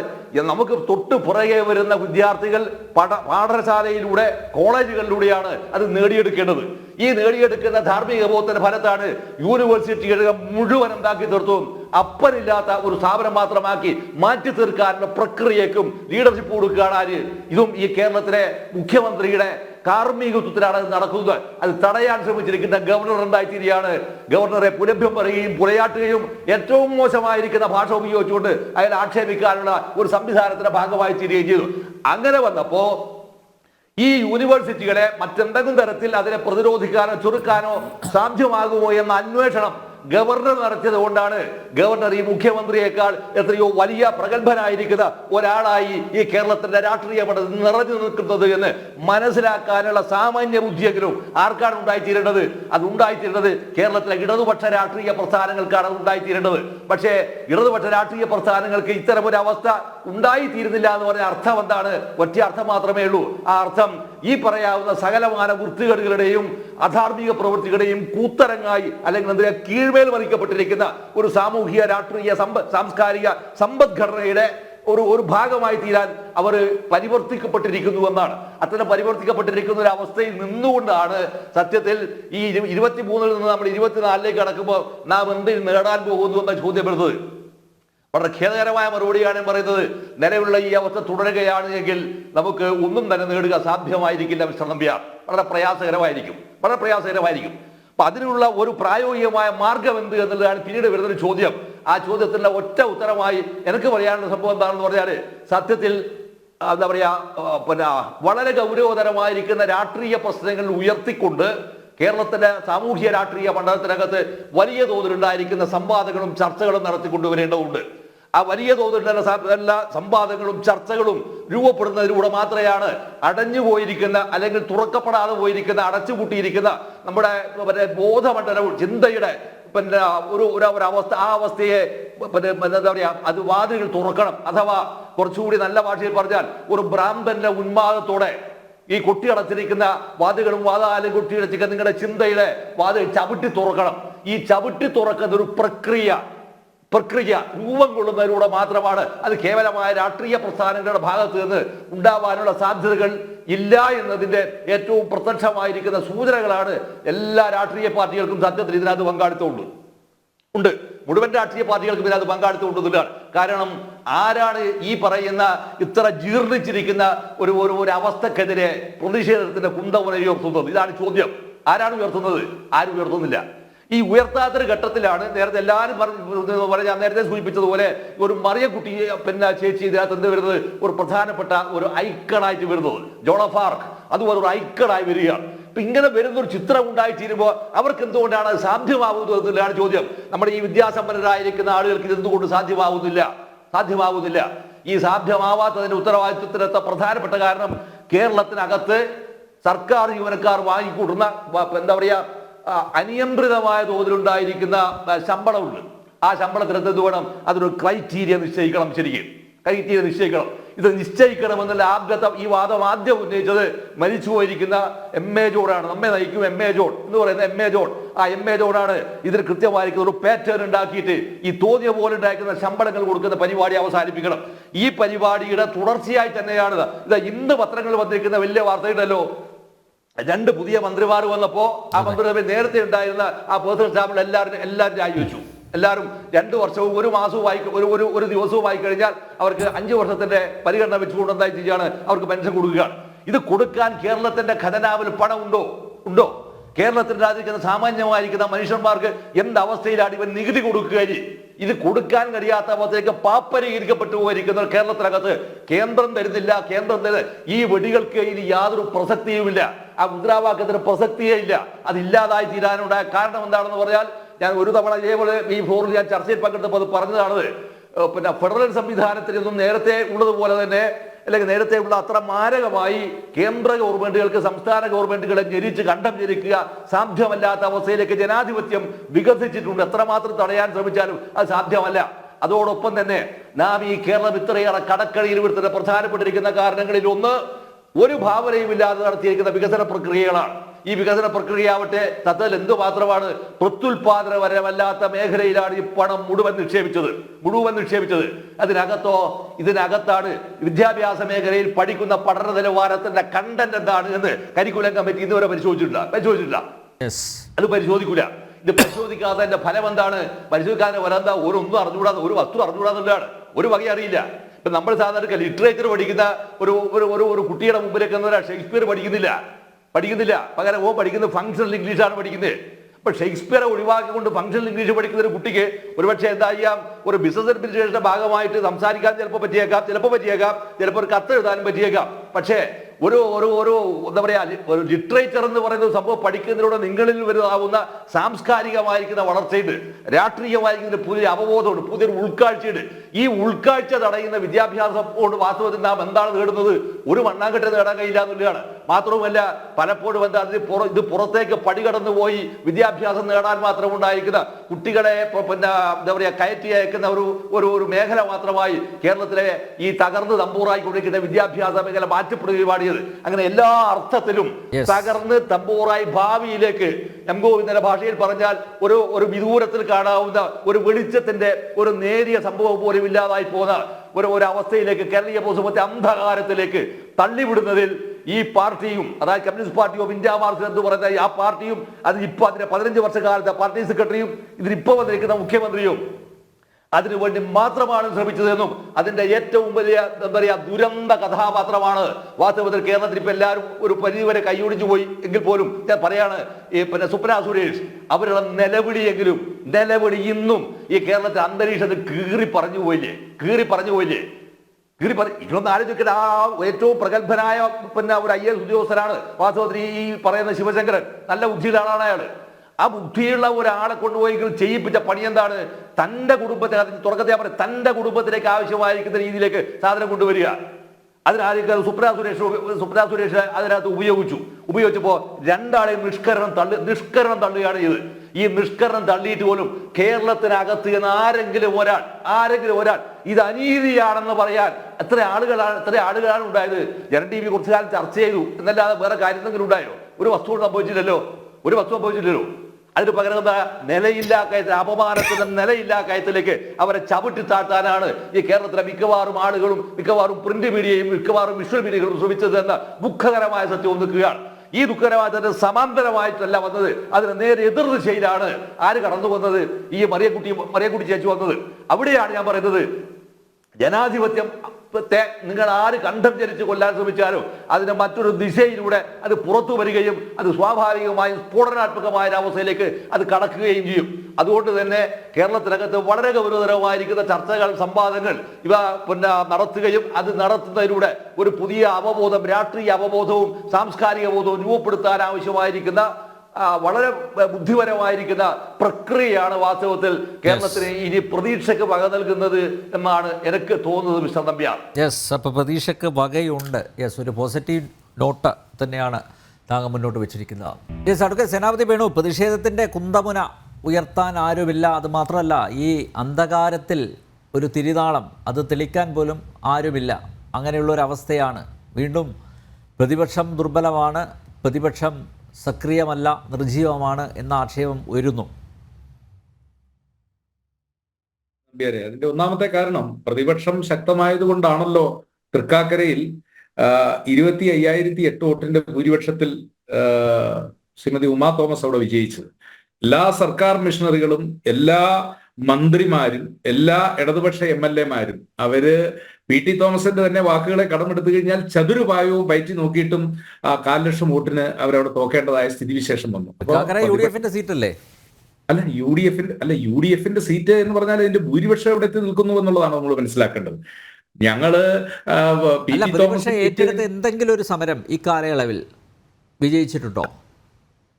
നമുക്ക് തൊട്ട് പുറകെ വരുന്ന വിദ്യാർത്ഥികൾ പഠ പാഠശാലയിലൂടെ കോളേജുകളിലൂടെയാണ് അത് നേടിയെടുക്കേണ്ടത്. ഈ നേടിയെടുക്കുന്ന ധാർമ്മിക ബോധത്തിന്റെ ഫലത്താണ് യൂണിവേഴ്സിറ്റികളുടെ മുഴുവൻ എന്താക്കി തീർത്തു? അപ്പനില്ലാത്ത ഒരു സ്ഥാപനം മാത്രമാക്കി മാറ്റി തീർക്കാനുള്ള പ്രക്രിയക്കും ലീഡർഷിപ്പ് കൊടുക്കുകയാണ് ആര്? ഇതും ഈ കേരളത്തിലെ മുഖ്യമന്ത്രിയുടെ കാർമ്മികത്വത്തിലാണ് നടക്കുന്നത്. അത് തടയാൻ ശ്രമിച്ചിരിക്കുന്ന ഗവർണർ ഉണ്ടായിത്തീരുകയാണ്. ഗവർണറെ പുലഭ്യം പറയുകയും പുലയാട്ടുകയും ഏറ്റവും മോശമായിരിക്കുന്ന ഭാഷ ഉപയോഗിച്ചുകൊണ്ട് അയാൾ ആക്ഷേപിക്കാനുള്ള ഒരു സംവിധാനത്തിന്റെ ഭാഗമായി തീരുകയും ചെയ്തു. അങ്ങനെ വന്നപ്പോ ഈ യൂണിവേഴ്സിറ്റികളെ മറ്റെന്തെങ്കിലും തരത്തിൽ അതിനെ പ്രതിരോധിക്കാനോ ചുരുക്കാനോ സാധ്യമാകുമോ എന്ന അന്വേഷണം ഗവർണർ നടത്തിയത് കൊണ്ടാണ്. ഗവർണർ ഈ മുഖ്യമന്ത്രിയേക്കാൾ എത്രയോ വലിയ പ്രഗത്ഭനായിരിക്കുന്ന ഒരാളായി ഈ കേരളത്തിന്റെ രാഷ്ട്രീയ പഠനം നിറഞ്ഞു നിൽക്കുന്നത് എന്ന് മനസ്സിലാക്കാനുള്ള സാമാന്യ ബുദ്ധിയെങ്കിലും ആർക്കാണ് ഉണ്ടായിത്തീരേണ്ടത്? അത് ഉണ്ടായിത്തീരേണ്ടത് കേരളത്തിലെ ഇടതുപക്ഷ രാഷ്ട്രീയ പ്രസ്ഥാനങ്ങൾക്കാണ് ഉണ്ടായിത്തീരേണ്ടത്. പക്ഷേ ഇടതുപക്ഷ രാഷ്ട്രീയ പ്രസ്ഥാനങ്ങൾക്ക് ഇത്തരമൊരു അവസ്ഥ ഉണ്ടായി തീരുന്നില്ല എന്ന് പറഞ്ഞ അർത്ഥം എന്താണ്? ഒറ്റ അർത്ഥം മാത്രമേ ഉള്ളൂ. ആ അർത്ഥം ഈ പറയാവുന്ന സകലമാന വൃത്തികേടുകളുടെയും അധാർമിക പ്രവൃത്തികളുടെയും കൂത്തരങ്ങായി അല്ലെങ്കിൽ എന്താ കീഴ്മേൽ വഹിക്കപ്പെട്ടിരിക്കുന്ന ഒരു സാമൂഹിക രാഷ്ട്രീയ സമ്പ സാംസ്കാരിക സമ്പദ്ഘടനയുടെ ഒരു ഒരു ഭാഗമായി തീരാൻ അവർ പരിവർത്തിക്കപ്പെട്ടിരിക്കുന്നു എന്നാണ്. അത്തരം പരിവർത്തിക്കപ്പെട്ടിരിക്കുന്ന ഒരു അവസ്ഥയിൽ നിന്നുകൊണ്ടാണ് സത്യത്തിൽ ഈ ഇരു- ഇരുപത്തിമൂന്നിൽ നിന്ന് നമ്മൾ ഇരുപത്തിനാലിലേക്ക് കടക്കുമ്പോൾ നാം എന്ത് നേടാൻ പോകുന്നു എന്ന ചോദ്യം വളരെ ഖേദകരമായ മറുപടിയാണ് പറയുന്നത്. നിലവിലുള്ള ഈ അവസ്ഥ തുടരുകയാണ് എങ്കിൽ നമുക്ക് ഒന്നും തന്നെ നേടുക സാധ്യമായിരിക്കില്ല മിസ്റ്റർ നമ്പ്യാർ. വളരെ പ്രയാസകരമായിരിക്കും. വളരെ പ്രയാസകരമായിരിക്കും. അപ്പൊ അതിനുള്ള ഒരു പ്രായോഗികമായ മാർഗം എന്ത് എന്നുള്ളതാണ് പിന്നീട് വരുന്നൊരു ചോദ്യം. ആ ചോദ്യത്തിന്റെ ഒറ്റ ഉത്തരമായി എനിക്ക് പറയാനുള്ള സംഭവം എന്താണെന്ന് പറഞ്ഞാൽ സത്യത്തിൽ എന്താ പറയാ പിന്നെ വളരെ ഗൗരവതരമായിരിക്കുന്ന രാഷ്ട്രീയ പ്രശ്നങ്ങൾ ഉയർത്തിക്കൊണ്ട് കേരളത്തിലെ സാമൂഹ്യ രാഷ്ട്രീയ മണ്ഡലത്തിനകത്ത് വലിയ തോതിലുണ്ടായിരിക്കുന്ന സംവാദങ്ങളും ചർച്ചകളും നടത്തിക്കൊണ്ടുവരേണ്ടതുണ്ട് ആ വലിയ തോതിലുള്ള സംവാദങ്ങളും ചർച്ചകളും രൂപപ്പെടുന്നതിലൂടെ മാത്രമാണ് അടഞ്ഞു പോയിരിക്കുന്ന അല്ലെങ്കിൽ തുറക്കപ്പെടാതെ പോയിരിക്കുന്ന അടച്ചുപൂട്ടിയിരിക്കുന്ന നമ്മുടെ മറ്റേ ബോധമണ്ഡലവും ചിന്തയുടെ പിന്നെ ഒരു ഒരു അവസ്ഥ ആ അവസ്ഥയെ പിന്നെ പിന്നെ എന്താ പറയാ അത് വാതിലുകൾ തുറക്കണം. അഥവാ കുറച്ചുകൂടി നല്ല ഭാഷയിൽ പറഞ്ഞാൽ ഒരു ഭ്രാന്തന്റെ ഉന്മാദത്തോടെ ഈ കൊട്ടിയടച്ചിരിക്കുന്ന വാതുകളും വാതാലും കൊട്ടിയടച്ചിരിക്കുന്ന നിങ്ങളുടെ ചിന്തയുടെ വാതിൽ ചവിട്ടി തുറക്കണം. ഈ ചവിട്ടി തുറക്കുന്ന ഒരു പ്രക്രിയ പ്രക്രിയ രൂപം കൊള്ളുന്നതിലൂടെ മാത്രമാണ് അത് കേവലമായ രാഷ്ട്രീയ പ്രസ്ഥാനങ്ങളുടെ ഭാഗത്ത് നിന്ന് ഉണ്ടാവാനുള്ള സാധ്യതകൾ ഇല്ല എന്നതിന്റെ ഏറ്റവും പ്രത്യക്ഷമായിരിക്കുന്ന സൂചനകളാണ് എല്ലാ രാഷ്ട്രീയ പാർട്ടികൾക്കും സത്യത്തിൽ ഇതിനകത്ത് പങ്കാളിത്തമുണ്ട് ഉണ്ട്. മുഴുവൻ രാഷ്ട്രീയ പാർട്ടികൾക്കും ഇതിനകത്ത് പങ്കാളിത്തം ഉണ്ടെന്നുള്ളതാണ് കാരണം ആരാണ് ഈ പറയുന്ന ഇത്ര ജീർണിച്ചിരിക്കുന്ന ഒരു ഒരു ഒരു അവസ്ഥക്കെതിരെ പ്രതിഷേധത്തിന്റെ കുന്തമുന ഉയർത്തുന്നത്? ഇതാണ് ചോദ്യം. ആരാണ് ഉയർത്തുന്നത്? ആരും ഉയർത്തുന്നില്ല. ഈ ഉയർത്താത്തൊരു ഘട്ടത്തിലാണ് നേരത്തെ എല്ലാവരും പറഞ്ഞു നേരത്തെ സൂചിപ്പിച്ചതുപോലെ ഒരു മറിയ കുട്ടിയെ പിന്നെ ചേച്ചി ഇതിനകത്ത് എന്ത് വരുന്നത്? ഒരു പ്രധാനപ്പെട്ട ഒരു ഐക്കണായിട്ട് വരുന്നത്. ജോണഫാർക്ക് അതുപോലെ ഒരു ഐക്കണായി വരികയാണ്. ഇപ്പൊ ഇങ്ങനെ വരുന്ന ഒരു ചിത്രം ഉണ്ടായി തീരുമ്പോൾ അവർക്ക് എന്തുകൊണ്ടാണ് അത് സാധ്യമാവുന്നത് ചോദ്യം. നമ്മുടെ ഈ വിദ്യാസമ്പന്നരായിരിക്കുന്ന ആളുകൾക്ക് ഇത് എന്തുകൊണ്ട് സാധ്യമാവുന്നില്ല? സാധ്യമാവുന്നില്ല. ഈ സാധ്യമാവാത്തതിന്റെ ഉത്തരവാദിത്വത്തിനെത്ത പ്രധാനപ്പെട്ട കാരണം കേരളത്തിനകത്ത് സർക്കാർ ജീവനക്കാർ വാങ്ങിക്കൂട്ടുന്ന എന്താ പറയാ ആ, അനിയന്ത്രിതമായ തോതിലുണ്ടായിരിക്കുന്ന ശമ്പളമുണ്ട്. ആ ശമ്പളത്തിന് എന്ത് വേണം? ക്രൈറ്റീരിയ നിശ്ചയിക്കണം ശരിക്കും. ക്രൈറ്റീരിയ നിശ്ചയിക്കണം. ഇത് നിശ്ചയിക്കണമെന്നുള്ള ആദ്യത്തെ ഈ വാദം ആദ്യം ഉന്നയിച്ചത് മരിച്ചു പോയിരിക്കുന്ന എം എ ജോഡാണ് നമ്മെ നയിക്കും എം എ ജോഡ് എന്ന് പറയുന്ന എം എ ജോഡ് ആ എം എ ജോഡാണ് ഇതിന് കൃത്യമായിരിക്കുന്ന ഒരു പാറ്റേൺ ഉണ്ടാക്കിയിട്ട് ഈ തോന്നിയ പോലെ ഉണ്ടാക്കുന്ന ശമ്പളങ്ങൾ കൊടുക്കുന്ന പരിപാടി അവസാനിപ്പിക്കണം. ഈ പരിപാടിയുടെ തുടർച്ചയായി തന്നെയാണ് ഇത്. ഇന്ന് പത്രങ്ങളിൽ വന്നിരിക്കുന്ന വലിയ വാർത്തയുണ്ടല്ലോ. രണ്ട് പുതിയ മന്ത്രിമാർ വന്നപ്പോ ആ മന്ത്രിസഭയിൽ നേരത്തെ ഉണ്ടായിരുന്ന ആ പേഴ്സണൽ സ്റ്റാഫിൽ എല്ലാവരും എല്ലാവരും രാജിവെച്ചു. എല്ലാവരും രണ്ടു വർഷവും ഒരു മാസവും ആയി ഒരു ഒരു ഒരു ദിവസവും ആയി കഴിഞ്ഞാൽ അവർക്ക് അഞ്ചു വർഷത്തിന്റെ പരിഗണന വെച്ചുകൊണ്ട് എന്തായി ചെയ്യുകയാണ്? അവർക്ക് പെൻഷൻ കൊടുക്കുകയാണ്. ഇത് കൊടുക്കാൻ കേരളത്തിന്റെ ഖജനാവിൽ പണം ഉണ്ടോ ഉണ്ടോ? കേരളത്തിൽ രാജിക്കുന്ന സാമാന്യമായിരിക്കുന്ന മനുഷ്യന്മാർക്ക് എന്ത് അവസ്ഥയിലാണ് ഇവൻ നികുതി കൊടുക്കുക ഇത് കൊടുക്കാൻ കഴിയാത്ത അവസ്ഥയിലേക്ക് പാപ്പരീകരിക്കപ്പെട്ടു പോയിരിക്കുന്ന കേരളത്തിനകത്ത് കേന്ദ്രം തരുന്നില്ല കേന്ദ്രം തരുന്ന ഈ വെടികൾക്ക് ഇനി യാതൊരു പ്രസക്തിയുമില്ല. ആ മുദ്രാവാക്യത്തിന് പ്രസക്തിയേ ഇല്ല. അതില്ലാതായി തീരാനുണ്ടായ കാരണം എന്താണെന്ന് പറഞ്ഞാൽ ഞാൻ ഒരു തവണ ഇതേപോലെ ഈ ഫോറിൽ ഞാൻ ചർച്ചയിൽ പങ്കെടുത്തപ്പോൾ അത് പറഞ്ഞതാണത് പിന്നെ ഫെഡറൽ സംവിധാനത്തിൽ നിന്നും നേരത്തെ ഉള്ളതുപോലെ തന്നെ അല്ലെങ്കിൽ നേരത്തെ ഉള്ള അത്ര മാരകമായി കേന്ദ്ര ഗവൺമെന്റുകൾക്ക് സംസ്ഥാന ഗവൺമെന്റുകളെ ഞെരിച്ച് കണ്ടം ഞെരിക്കുക സാധ്യമല്ലാത്ത അവസ്ഥയിലേക്ക് ജനാധിപത്യം വികസിച്ചിട്ടുണ്ട്. എത്രമാത്രം തടയാൻ ശ്രമിച്ചാലും അത് സാധ്യമല്ല. അതോടൊപ്പം തന്നെ നാം ഈ കേരളം ഇത്രയേറെ കടക്കഴിയിൽ വരുത്തുന്ന പ്രധാനപ്പെട്ടിരിക്കുന്ന കാരണങ്ങളിൽ ഒന്ന് ഒരു ഭാവനയുമില്ലാതെ നടത്തിയിരിക്കുന്ന വികസന പ്രക്രിയകളാണ്. ഈ വികസന പ്രക്രിയയാവട്ടെ തത്തൽ എന്തുമാത്രമാണ് പ്രത്യുൽപാദനപരമല്ലാത്ത മേഖലയിലാണ് ഈ പണം മുഴുവൻ നിക്ഷേപിച്ചത് മുഴുവൻ നിക്ഷേപിച്ചത്. അതിനകത്തോ ഇതിനകത്താണ് വിദ്യാഭ്യാസ മേഖലയിൽ പഠിക്കുന്ന പഠന നിലവാരത്തിന്റെ കണ്ടന്റ് എന്താണ് എന്ന് കരിക്കുലം കമ്മിറ്റി ഇതുവരെ പരിശോധിച്ചിട്ടില്ല പരിശോധിച്ചിട്ടില്ല. അത് പരിശോധിക്കൂല. ഇത് പരിശോധിക്കാത്തതിന്റെ ഫലം എന്താണ്? പരിശോധിക്കാതെ ഫലം എന്താ? ഒരു ഒന്നും അറിഞ്ഞുകൂടാതെ ഒരു വസ്തു അറിഞ്ഞുകൂടാന്നുള്ളതാണ് ഒരു വക അറിയില്ല. ഇപ്പൊ നമ്മൾ സാധാരണ ലിറ്ററേച്ചർ പഠിക്കുന്ന ഒരു ഒരു ഒരു കുട്ടിയുടെ മുമ്പിലേക്ക് ഷേക്സ്പിയർ പഠിക്കുന്നില്ല. പഠിക്കുന്നില്ല. പകരം ഓ പഠിക്കുന്നത് ഫങ്ഷണൽ ഇംഗ്ലീഷാണ് പഠിക്കുന്നത്. അപ്പൊ ഷേക്സ്പിയറെ ഒഴിവാക്കിക്കൊണ്ട് ഫങ്ഷണൽ ഇംഗ്ലീഷ് പഠിക്കുന്ന ഒരു കുട്ടിക്ക് ഒരുപക്ഷെ എന്താ ചെയ്യാം? ഒരു ബിസിനസ് അഡ്മിനിസ്ട്രേഷന്റെ ഭാഗമായിട്ട് സംസാരിക്കാൻ ചിലപ്പോൾ പറ്റിയേക്കാം. ചിലപ്പോൾ പറ്റിയേക്കാം. ചിലപ്പോൾ ഒരു കത്ത് എഴുതാനും പറ്റിയേക്കാം. പക്ഷേ ഒരു ഒരു ഒരു എന്താ പറയാ ഒരു ലിറ്ററേച്ചർ എന്ന് പറയുന്ന സംഭവം പഠിക്കുന്നതിലൂടെ നിങ്ങളിൽ വരുന്നതാവുന്ന സാംസ്കാരികമായിരിക്കുന്ന വളർച്ചയുണ്ട്. രാഷ്ട്രീയമായിരിക്കുന്ന പുതിയ അവബോധമുണ്ട് പുതിയൊരു ഉൾക്കാഴ്ചയുണ്ട്. ഈ ഉൾക്കാഴ്ച തടയുന്ന വിദ്യാഭ്യാസം കൊണ്ട് വാസ്തവത്തിൽ നാം എന്താണ് നേടുന്നത്? ഒരു മണ്ണാങ്കട്ട നേടാൻ കഴിയില്ല എന്നുള്ളതാണ്. മാത്രവുമല്ല പലപ്പോഴും എന്താ ഇത് പുറ ഇത് പുറത്തേക്ക് പടികടന്നു പോയി വിദ്യാഭ്യാസം നേടാൻ മാത്രം ഉണ്ടായിരിക്കുന്ന കുട്ടികളെ പിന്നെ എന്താ പറയുക കയറ്റി കേൾക്കുന്ന ഒരു ഒരു ഒരു മേഖല മാത്രമായി കേരളത്തിലെ ഈ തകർന്ന് തമ്പൂറായി കൊണ്ടിരിക്കുന്ന വിദ്യാഭ്യാസ മേഖല മാറ്റപ്പെടുകയും പാടിയത് അങ്ങനെ എല്ലാ അർത്ഥത്തിലും. തകർന്ന് തമ്പൂറായി ഭാവിയിലേക്ക് എം ഇന്നലെ ഭാഷയിൽ പറഞ്ഞാൽ ഒരു ഒരു വിദൂരത്തിൽ കാണാവുന്ന ഒരു വെളിച്ചത്തിന്റെ ഒരു നേരിയ സംഭവം പോലും ഇല്ലാതായി പോകുന്ന ഒരു ഒരു അവസ്ഥയിലേക്ക് കേരളീയ പൊതുസമൂഹത്തെ അന്ധകാരത്തിലേക്ക് തള്ളിവിടുന്നതിൽ ഈ പാർട്ടിയും അതായത് communist party of India Marxist എന്ന് പറയുന്ന ആ പാർട്ടിയും അത് ഇപ്പൊ അതിന്റെ പതിനഞ്ച് വർഷക്കാലത്തെ പാർട്ടി സെക്രട്ടറിയും ഇതിലിപ്പോ വന്നിരിക്കുന്ന മുഖ്യമന്ത്രിയും അതിനുവേണ്ടി മാത്രമാണ് ശ്രമിച്ചതെന്നും അതിന്റെ ഏറ്റവും വലിയ എന്താ പറയാ ദുരന്ത കഥാപാത്രമാണ് വാസ്തവത്തിൽ കേരളത്തിൽ ഇപ്പൊ എല്ലാവരും ഒരു പരിധിവരെ കൈയൊടിച്ചു പോയി എങ്കിൽ പോലും ഞാൻ പറയാണ് ഈ പിന്നെ സുപ്ന സുരേഷ് അവരുടെ നിലവിളിയെങ്കിലും നിലവിളി ഇന്നും ഈ കേരളത്തിൽ അന്തരീക്ഷത്തിൽ കീറി പറഞ്ഞു പോയില്ലേ കീറി പറഞ്ഞു പോയില്ലേ? കീറി പറഞ്ഞു ഇതൊന്ന് ആലോചിക്കട്ടെ ആ ഏറ്റവും പ്രഗത്ഭനായ പിന്നെ ഒരു ഐ എസ് ഉദ്യോഗസ്ഥനാണ് വാസ്തവത്തിൽ ഈ പറയുന്ന ശിവശങ്കരൻ. നല്ല ബുദ്ധിയിലാണ് അയാൾ ആ ബുദ്ധിയുള്ള ഒരാളെ കൊണ്ടുപോയി ചെയ്യിപ്പിച്ച പണി എന്താണ്? തന്റെ കുടുംബത്തിന് അതിന് തുടക്കത്തെ ഞാൻ പറയും തന്റെ കുടുംബത്തിലേക്ക് ആവശ്യമായിരിക്കുന്ന രീതിയിലേക്ക് സാധനം കൊണ്ടുവരിക. അതിനാദ്യം സുപ്രാ സുരേഷ് സുപ്രാ സുരേഷ് അതിനകത്ത് ഉപയോഗിച്ചു. ഉപയോഗിച്ചപ്പോൾ രണ്ടാളെയും നിഷ്കരണം തള്ളി നിഷ്കരണം തള്ളുകയാണ് ചെയ്ത് ഈ നിഷ്കരണം തള്ളിയിട്ട് പോലും കേരളത്തിനകത്ത് എന്ന് ആരെങ്കിലും ഒരാൾ ആരെങ്കിലും ഒരാൾ ഇത് അനീതിയാണെന്ന് പറയാൻ എത്ര ആളുകളാണ് എത്ര ആളുകളാണ് ഉണ്ടായത്? ജനൻ ടി വി കുറച്ചു കാലം ചർച്ച ചെയ്തു. എന്നല്ലാതെ വേറെ കാര്യം എന്തെങ്കിലും ഉണ്ടായോ? ഒരു വസ്തു സംഭവിച്ചില്ലല്ലോ? ഒരു വസ്തു സംഭവിച്ചില്ലല്ലോ? അതിന് പകരം നിലയില്ലാ കയറ്റ അപമാനത്തിന്റെ നിലയില്ലാ കയത്തിലേക്ക് അവരെ ചവിട്ടി താഴ്ത്താനാണ് ഈ കേരളത്തിലെ മിക്കവാറും ആളുകളും മിക്കവാറും പ്രിന്റ് മീഡിയയും മിക്കവാറും വിഷ്വൽ മീഡിയകളും ശ്രമിച്ചത് എന്ന ദുഃഖകരമായ സത്യം നിൽക്കുകയാണ്. ഈ ദുഃഖകരമായ സമാന്തരമായിട്ടല്ല വന്നത്. അതിന് നേരെ എതിർ ദിശയിലാണ് ആര് കടന്നു വന്നത്? ഈ മറിയക്കുട്ടി മറിയക്കുട്ടി ചേച്ചി വന്നത്. അവിടെയാണ് ഞാൻ പറയുന്നത്. ജനാധിപത്യം നിങ്ങൾ ആര് കണ്ഠം ചരിച്ച് കൊല്ലാൻ ശ്രമിച്ചാലും അതിന് മറ്റൊരു ദിശയിലൂടെ അത് പുറത്തു വരികയും അത് സ്വാഭാവികമായും സ്ഫോടനാത്മകമായ ഒരു അവസ്ഥയിലേക്ക് അത് കടക്കുകയും ചെയ്യും. അതുകൊണ്ട് തന്നെ കേരളത്തിനകത്ത് വളരെ ഗൗരവതരമായിരിക്കുന്ന ചർച്ചകൾ സംവാദങ്ങൾ ഇവ പിന്നെ നടത്തുകയും അത് നടത്തുന്നതിലൂടെ ഒരു പുതിയ അവബോധം രാഷ്ട്രീയ അവബോധവും സാംസ്കാരിക ബോധവും രൂപപ്പെടുത്താൻ ആവശ്യമായിരിക്കുന്ന വളരെ ബുദ്ധിപരമായിരിക്കുന്ന പ്രക്രിയയാണ് വാസ്തവത്തിൽ കേരളത്തിന് ഇനി പ്രതീക്ഷക്ക് വക നൽകുന്നത് എന്നാണ് എനിക്ക് തോന്നുന്നത് മിസ്റ്റർ നമ്പ്യാർ. യെസ് അപ്പോൾ പ്രതീക്ഷക്ക് വകയുണ്ട്. യെസ് ഒരു പോസിറ്റീവ് നോട്ട് തന്നെയാണ് താങ്കൾ മുന്നോട്ട് വെച്ചിരിക്കുന്നത്. യെസ് അടുക്ക സേനാപതി വേണു. പ്രതിഷേധത്തിന്റെ കുന്തമുന ഉയർത്താൻ ആരുമില്ല. അത് മാത്രമല്ല ഈ അന്ധകാരത്തിൽ ഒരു തിരിതാളം അത് തെളിക്കാൻ പോലും ആരുമില്ല. അങ്ങനെയുള്ളൊരവസ്ഥയാണ് ഒരു അവസ്ഥയാണ്. വീണ്ടും പ്രതിപക്ഷം ദുർബലമാണ്. പ്രതിപക്ഷം സക്രിയമല്ല നിർജീവമാണ് എന്ന ആക്ഷേപം ഉയരുന്നു. അതിന്റെ ഒന്നാമത്തെ കാരണം പ്രതിപക്ഷം ശക്തമായതുകൊണ്ടാണല്ലോ തൃക്കാക്കരയിൽ ഇരുപത്തി അയ്യായിരത്തി എട്ട് വോട്ടിന്റെ ഭൂരിപക്ഷത്തിൽ ശ്രീമതി ഉമാ തോമസ് അവിടെ വിജയിച്ചത്. എല്ലാ സർക്കാർ മിഷണറികളും എല്ലാ മന്ത്രിമാരും എല്ലാ ഇടതുപക്ഷ എം എൽ എമാരും അവർ പി ടി തോമസിന്റെ തന്നെ വാക്കുകളെ കടമെടുത്തു കഴിഞ്ഞാൽ ചതുരുപായവും പയറ്റി നോക്കിയിട്ടും ആ കാൽ ലക്ഷം വോട്ടിന് അവരവിടെ തോക്കേണ്ടതായ സ്ഥിതിവിശേഷം വന്നു. യു ഡി സീറ്റല്ലേ? അല്ല യു ഡി എഫിന്റെ അല്ല യു ഡി എഫിന്റെ സീറ്റ് എന്ന് പറഞ്ഞാൽ അതിന്റെ ഭൂരിപക്ഷം എവിടെ എത്തി നിൽക്കുന്നു എന്നുള്ളതാണ് നമ്മൾ മനസ്സിലാക്കേണ്ടത്. ഞങ്ങൾ ഏറ്റെടുത്ത എന്തെങ്കിലും ഒരു സമരം ഈ കാലയളവിൽ വിജയിച്ചിട്ടുണ്ടോ?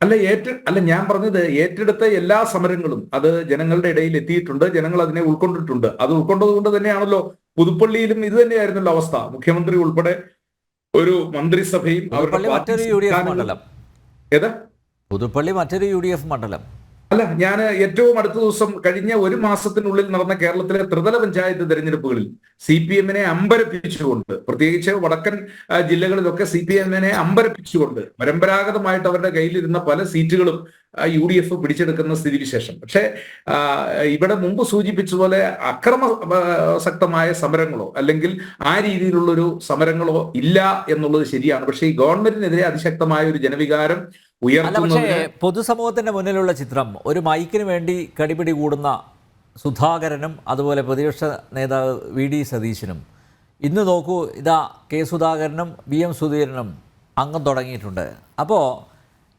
അല്ല ഏറ്റ അല്ല ഞാൻ പറഞ്ഞത് ഏറ്റെടുത്ത എല്ലാ സമരങ്ങളും അത് ജനങ്ങളുടെ ഇടയിൽ എത്തിയിട്ടുണ്ട് ജനങ്ങൾ അതിനെ ഉൾക്കൊണ്ടിട്ടുണ്ട്. അത് ഉൾക്കൊണ്ടതുകൊണ്ട് തന്നെയാണല്ലോ പുതുപ്പള്ളിയിലും ഇത് തന്നെയായിരുന്നല്ലോ അവസ്ഥ. മുഖ്യമന്ത്രി ഉൾപ്പെടെ ഒരു മന്ത്രിസഭയും അവരുടെ പാർട്ടി മറ്റൊരു യു ഡി എഫ് മണ്ഡലം. ഏതാ? പുതുപ്പള്ളി മറ്റൊരു യു ഡി എഫ് മണ്ഡലം. അല്ല ഞാൻ ഏറ്റവും അടുത്ത ദിവസം കഴിഞ്ഞ ഒരു മാസത്തിനുള്ളിൽ നടന്ന കേരളത്തിലെ ത്രിതല പഞ്ചായത്ത് തെരഞ്ഞെടുപ്പുകളിൽ സി പി എമ്മിനെ അമ്പരപ്പിച്ചുകൊണ്ട് പ്രത്യേകിച്ച് വടക്കൻ ജില്ലകളിലൊക്കെ സി പി എമ്മിനെ അമ്പരപ്പിച്ചുകൊണ്ട് പരമ്പരാഗതമായിട്ട് അവരുടെ കയ്യിലിരുന്ന പല സീറ്റുകളും യു ഡി എഫ് പിടിച്ചെടുക്കുന്ന സ്ഥിതിവിശേഷം. പക്ഷേ ഇവിടെ മുമ്പ് സൂചിപ്പിച്ചതുപോലെ അക്രമ ശക്തമായ സമരങ്ങളോ അല്ലെങ്കിൽ ആ രീതിയിലുള്ളൊരു സമരങ്ങളോ ഇല്ല എന്നുള്ളത് ശരിയാണ്. പക്ഷേ ഈ ഗവൺമെന്റിനെതിരെ അതിശക്തമായ ഒരു ജനവികാരം പക്ഷേ പൊതുസമൂഹത്തിന്റെ മുന്നിലുള്ള ചിത്രം ഒരു മൈക്കിന് വേണ്ടി കടിപിടി കൂടുന്ന സുധാകരനും അതുപോലെ പ്രതിപക്ഷ നേതാവ് വി ഡി സതീശനും. ഇന്ന് നോക്കൂ ഇതാ കെ സുധാകരനും വി എം സുധീരനും അംഗം തുടങ്ങിയിട്ടുണ്ട്. അപ്പോൾ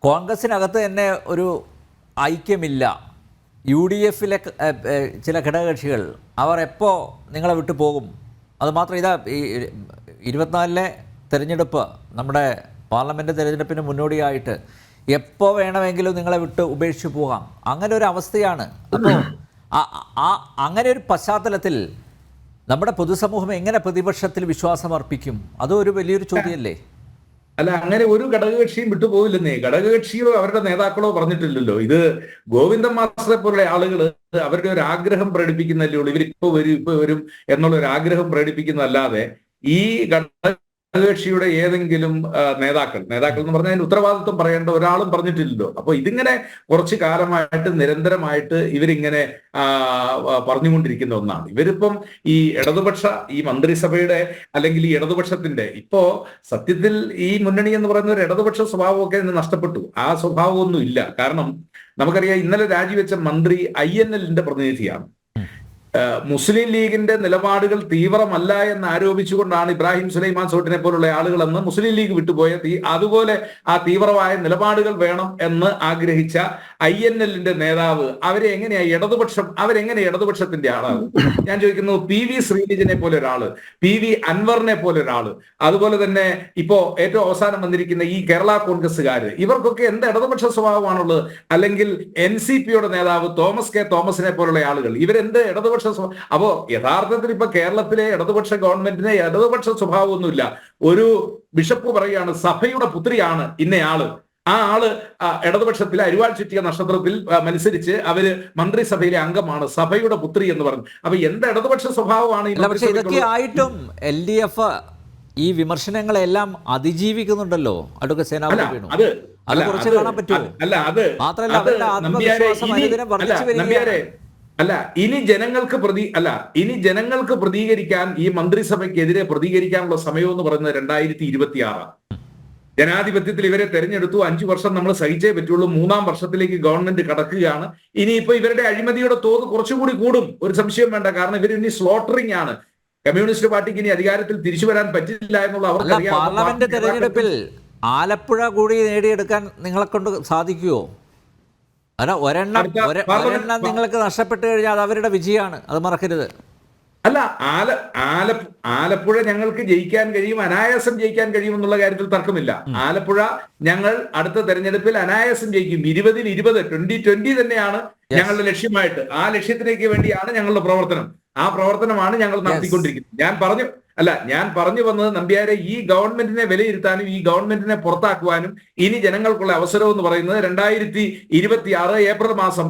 കോൺഗ്രസിനകത്ത് തന്നെ ഒരു ഐക്യമില്ല. യു ഡി എഫിലെ ചില ഘടകകക്ഷികൾ അവർ എപ്പോൾ നിങ്ങളെ വിട്ടു പോകും? അതുമാത്രം ഇതാ ഈ ഇരുപത്തിനാലിലെ തിരഞ്ഞെടുപ്പ് നമ്മുടെ പാർലമെന്റ് തിരഞ്ഞെടുപ്പിന് മുന്നോടിയായിട്ട് എപ്പോൾ വേണമെങ്കിലും നിങ്ങളെ വിട്ട് ഉപേക്ഷിച്ച് പോകാം. അങ്ങനെ ഒരു അവസ്ഥയാണ്. അപ്പോൾ ആ- അങ്ങനെ ഒരു പശ്ചാത്തലത്തിൽ നമ്മുടെ പൊതുസമൂഹം എങ്ങനെ പ്രതിപക്ഷത്തിൽ വിശ്വാസം അർപ്പിക്കും? അതും ഒരു വലിയൊരു ചോദ്യമല്ലേ അല്ല അങ്ങനെ ഒരു ഘടകകക്ഷിയും വിട്ടുപോകില്ലെന്നേ ഘടകകക്ഷിയോ അവരുടെ നേതാക്കളോ പറഞ്ഞിട്ടില്ലല്ലോ. ഇത് ഗോവിന്ദൻ മാസ്റ്ററെ പോലുള്ള ആളുകൾ അവരുടെ ഒരു ആഗ്രഹം പ്രകടിപ്പിക്കുന്നല്ലേ ഉള്ളൂ ഇവരിപ്പോ വരും ഇപ്പൊ വരും എന്നുള്ള ഒരു ആഗ്രഹം പ്രകടിപ്പിക്കുന്നതല്ലാതെ ഈ ഘടകകക്ഷിയുടെ ഏതെങ്കിലും നേതാക്കൾ നേതാക്കൾ എന്ന് പറഞ്ഞാൽ അതിന് ഉത്തരവാദിത്വം പറയേണ്ട ഒരാളും പറഞ്ഞിട്ടില്ലല്ലോ. അപ്പൊ ഇതിങ്ങനെ കുറച്ച് കാലമായിട്ട് നിരന്തരമായിട്ട് ഇവരിങ്ങനെ പറഞ്ഞുകൊണ്ടിരിക്കുന്ന ഒന്നാണ്. ഇവരിപ്പം ഈ ഇടതുപക്ഷ ഈ മന്ത്രിസഭയുടെ അല്ലെങ്കിൽ ഈ ഇടതുപക്ഷത്തിന്റെ ഇപ്പോ സത്യത്തിൽ ഈ മുന്നണി എന്ന് പറയുന്ന ഒരു ഇടതുപക്ഷ സ്വഭാവമൊക്കെ ഇന്ന് നഷ്ടപ്പെട്ടു. ആ സ്വഭാവമൊന്നും ഇല്ല കാരണം നമുക്കറിയാം ഇന്നലെ രാജിവെച്ച മന്ത്രി ഐ എൻ എല്ലിന്റെ പ്രതിനിധിയാണ്. മുസ്ലിം ലീഗിന്റെ നിലപാടുകൾ തീവ്രമല്ല എന്ന് ആരോപിച്ചുകൊണ്ടാണ് ഇബ്രാഹിം സുലൈമാൻ സോട്ടിനെ പോലുള്ള ആളുകളെന്ന് മുസ്ലിം ലീഗ് വിട്ടുപോയ അതുപോലെ ആ തീവ്രമായ നിലപാടുകൾ വേണം എന്ന് ആഗ്രഹിച്ച ഐ എൻ എല്ലിന്റെ നേതാവ് അവരെ എങ്ങനെയാ ഇടതുപക്ഷം അവരെങ്ങനെ ഇടതുപക്ഷത്തിന്റെ ആളാകും ഞാൻ ചോദിക്കുന്നു പി വി ശ്രീനിജിനെ പോലെ ഒരാൾ പി വി അൻവറിനെ പോലെ ഒരാൾ അതുപോലെ തന്നെ ഇപ്പോ ഏറ്റവും അവസാനം വന്നിരിക്കുന്ന ഈ കേരള കോൺഗ്രസ്സുകാര് ഇവർക്കൊക്കെ എന്ത് ഇടതുപക്ഷ സ്വഭാവമാണുള്ളത്? അല്ലെങ്കിൽ എൻ സി പിയുടെ നേതാവ് തോമസ് കെ തോമസിനെ പോലുള്ള ആളുകൾ ഇവരെന്ത് ഇടതുപക്ഷ സ്വ- അപ്പോ യഥാർത്ഥത്തിൽ ഇപ്പൊ കേരളത്തിലെ ഇടതുപക്ഷ ഗവൺമെന്റിന് ഇടതുപക്ഷ സ്വഭാവമൊന്നുമില്ല ഒരു ബിഷപ്പ് പറയുകയാണ് സഭയുടെ പുത്രിയാണ് ഇന്നയാൾ ആ ആൾ ഇടതുപക്ഷത്തിൽ അരിവാൾ ചുറ്റിയ നക്ഷത്രത്തിൽ മനുസരിച്ച് മത്സരിച്ച് അവർ മന്ത്രിസഭയിലെ അംഗമാണ് സഭയുടെ പുത്രി എന്ന് പറഞ്ഞു അപ്പൊ എന്ത് ഇടതുപക്ഷ സ്വഭാവമാണ് ഈ അല്ല പക്ഷെ ഇതൊക്കെ ആയിട്ടും എൽ ഡി എഫ് ഈ വിമർശനങ്ങളെല്ലാം അതിജീവിക്കുന്നുണ്ടല്ലോ അടുക്ക അല്ല സേനാപതി വേണു അത് അത് അല്ല കുറച്ച് അത് കാണാൻ പറ്റുമോ? അല്ല അത് മാത്രമല്ല അവരുടെ നമ്പ്യാരെ ആത്മവിശ്വാസം അനുദിനം വർദ്ധിച്ചു വരികയാണ്. അല്ല ഇനി ജനങ്ങൾക്ക് പ്രതി അല്ല ഇനി ജനങ്ങൾക്ക് പ്രതികരിക്കാൻ ഈ മന്ത്രിസഭയ്ക്കെതിരെ പ്രതികരിക്കാനുള്ള സമയം എന്ന് പറയുന്നത് രണ്ടായിരത്തി ഇരുപത്തി ആറാണ് ജനാധിപത്യത്തിൽ ഇവരെ തെരഞ്ഞെടുത്തു. അഞ്ചു വർഷം നമ്മൾ സഹിച്ചേ പറ്റുള്ളൂ. മൂന്നാം വർഷത്തിലേക്ക് ഗവൺമെന്റ് കടക്കുകയാണ്. ഇനി ഇനിയിപ്പോ ഇവരുടെ അഴിമതിയുടെ തോത് കുറച്ചുകൂടി കൂടും. ഒരു സംശയം വേണ്ട. കാരണം ഇവർ ഇനി സ്ലോട്ടറിംഗ് ആണ്. കമ്മ്യൂണിസ്റ്റ് പാർട്ടിക്ക് ഇനി അധികാരത്തിൽ തിരിച്ചു വരാൻ പറ്റില്ല എന്നുള്ള അവർക്കറിയാം അവർക്ക് പാർലമെന്റ് തെരഞ്ഞെടുപ്പിൽ ആലപ്പുഴ കൂടി നേടിയെടുക്കാൻ നിങ്ങളെ കൊണ്ട് സാധിക്കുമോ അല്ല ഒരെണ്ണം ഒരെണ്ണം നിങ്ങൾക്ക് നഷ്ടപ്പെട്ടു കഴിഞ്ഞാൽ അത് അവരുടെ വിജയമാണ്. അത് മറക്കരുത്. അല്ല ആല ആല ആലപ്പുഴ ഞങ്ങൾക്ക് ജയിക്കാൻ കഴിയും അനായാസം ജയിക്കാൻ കഴിയും എന്നുള്ള കാര്യത്തിൽ തർക്കമില്ല. ആലപ്പുഴ ഞങ്ങൾ അടുത്ത തെരഞ്ഞെടുപ്പിൽ അനായാസം ജയിക്കും. ഇരുപതിൽ ഇരുപത് ട്വന്റി ട്വന്റി തന്നെയാണ് ഞങ്ങളുടെ ലക്ഷ്യമായിട്ട്. ആ ലക്ഷ്യത്തിലേക്ക് വേണ്ടിയാണ് ഞങ്ങളുടെ പ്രവർത്തനം. ആ പ്രവർത്തനമാണ് ഞങ്ങൾ നടത്തിക്കൊണ്ടിരിക്കുന്നത്. ഞാൻ പറഞ്ഞു അല്ല ഞാൻ പറഞ്ഞു വന്നത് നമ്പ്യാരെ ഈ ഗവൺമെന്റിനെ വിലയിരുത്താനും ഈ ഗവൺമെന്റിനെ പുറത്താക്കുവാനും ഇനി ജനങ്ങൾക്കുള്ള അവസരം എന്ന് പറയുന്നത് രണ്ടായിരത്തി ഇരുപത്തി ആറ് ഏപ്രിൽ മാസം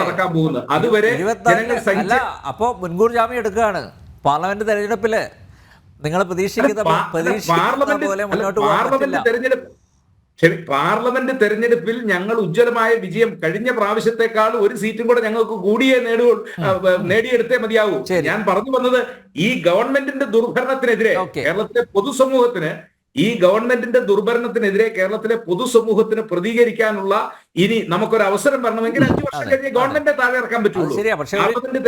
നടക്കാൻ പോകുന്നത്. അതുവരെ ജനങ്ങൾ അപ്പോ മുൻകൂർ ജാമ്യം എടുക്കുകയാണ്. പാർലമെന്റ് തെരഞ്ഞെടുപ്പിൽ നിങ്ങൾ പ്രതീക്ഷിക്കുന്ന പാർലമെന്റ് തെരഞ്ഞെടുപ്പ് ശരി പാർലമെന്റ് തെരഞ്ഞെടുപ്പിൽ ഞങ്ങൾ ഉജ്ജ്വലമായ വിജയം കഴിഞ്ഞ പ്രാവശ്യത്തെക്കാൾ ഒരു സീറ്റും കൂടെ ഞങ്ങൾക്ക് കൂടിയേ നേടൂ നേടിയെടുത്തേ മതിയാവൂ. ഞാൻ പറഞ്ഞു വന്നത് ഈ ഗവൺമെന്റിന്റെ ദുർഭരണത്തിനെതിരെ. കേരളത്തിലെ പൊതുസമൂഹത്തിന് ഈ ഗവൺമെന്റിന്റെ ദുർഭരണത്തിനെതിരെ കേരളത്തിലെ പൊതുസമൂഹത്തിന് പ്രതികരിക്കാനുള്ള ഇനി നമുക്കൊരു അവസരം വരണമെങ്കിൽ അഞ്ചു വർഷം കഴിഞ്ഞ് ഗവൺമെന്റ് താഴെ ഇറക്കാൻ പറ്റുള്ളൂ. പാർലമെന്റ്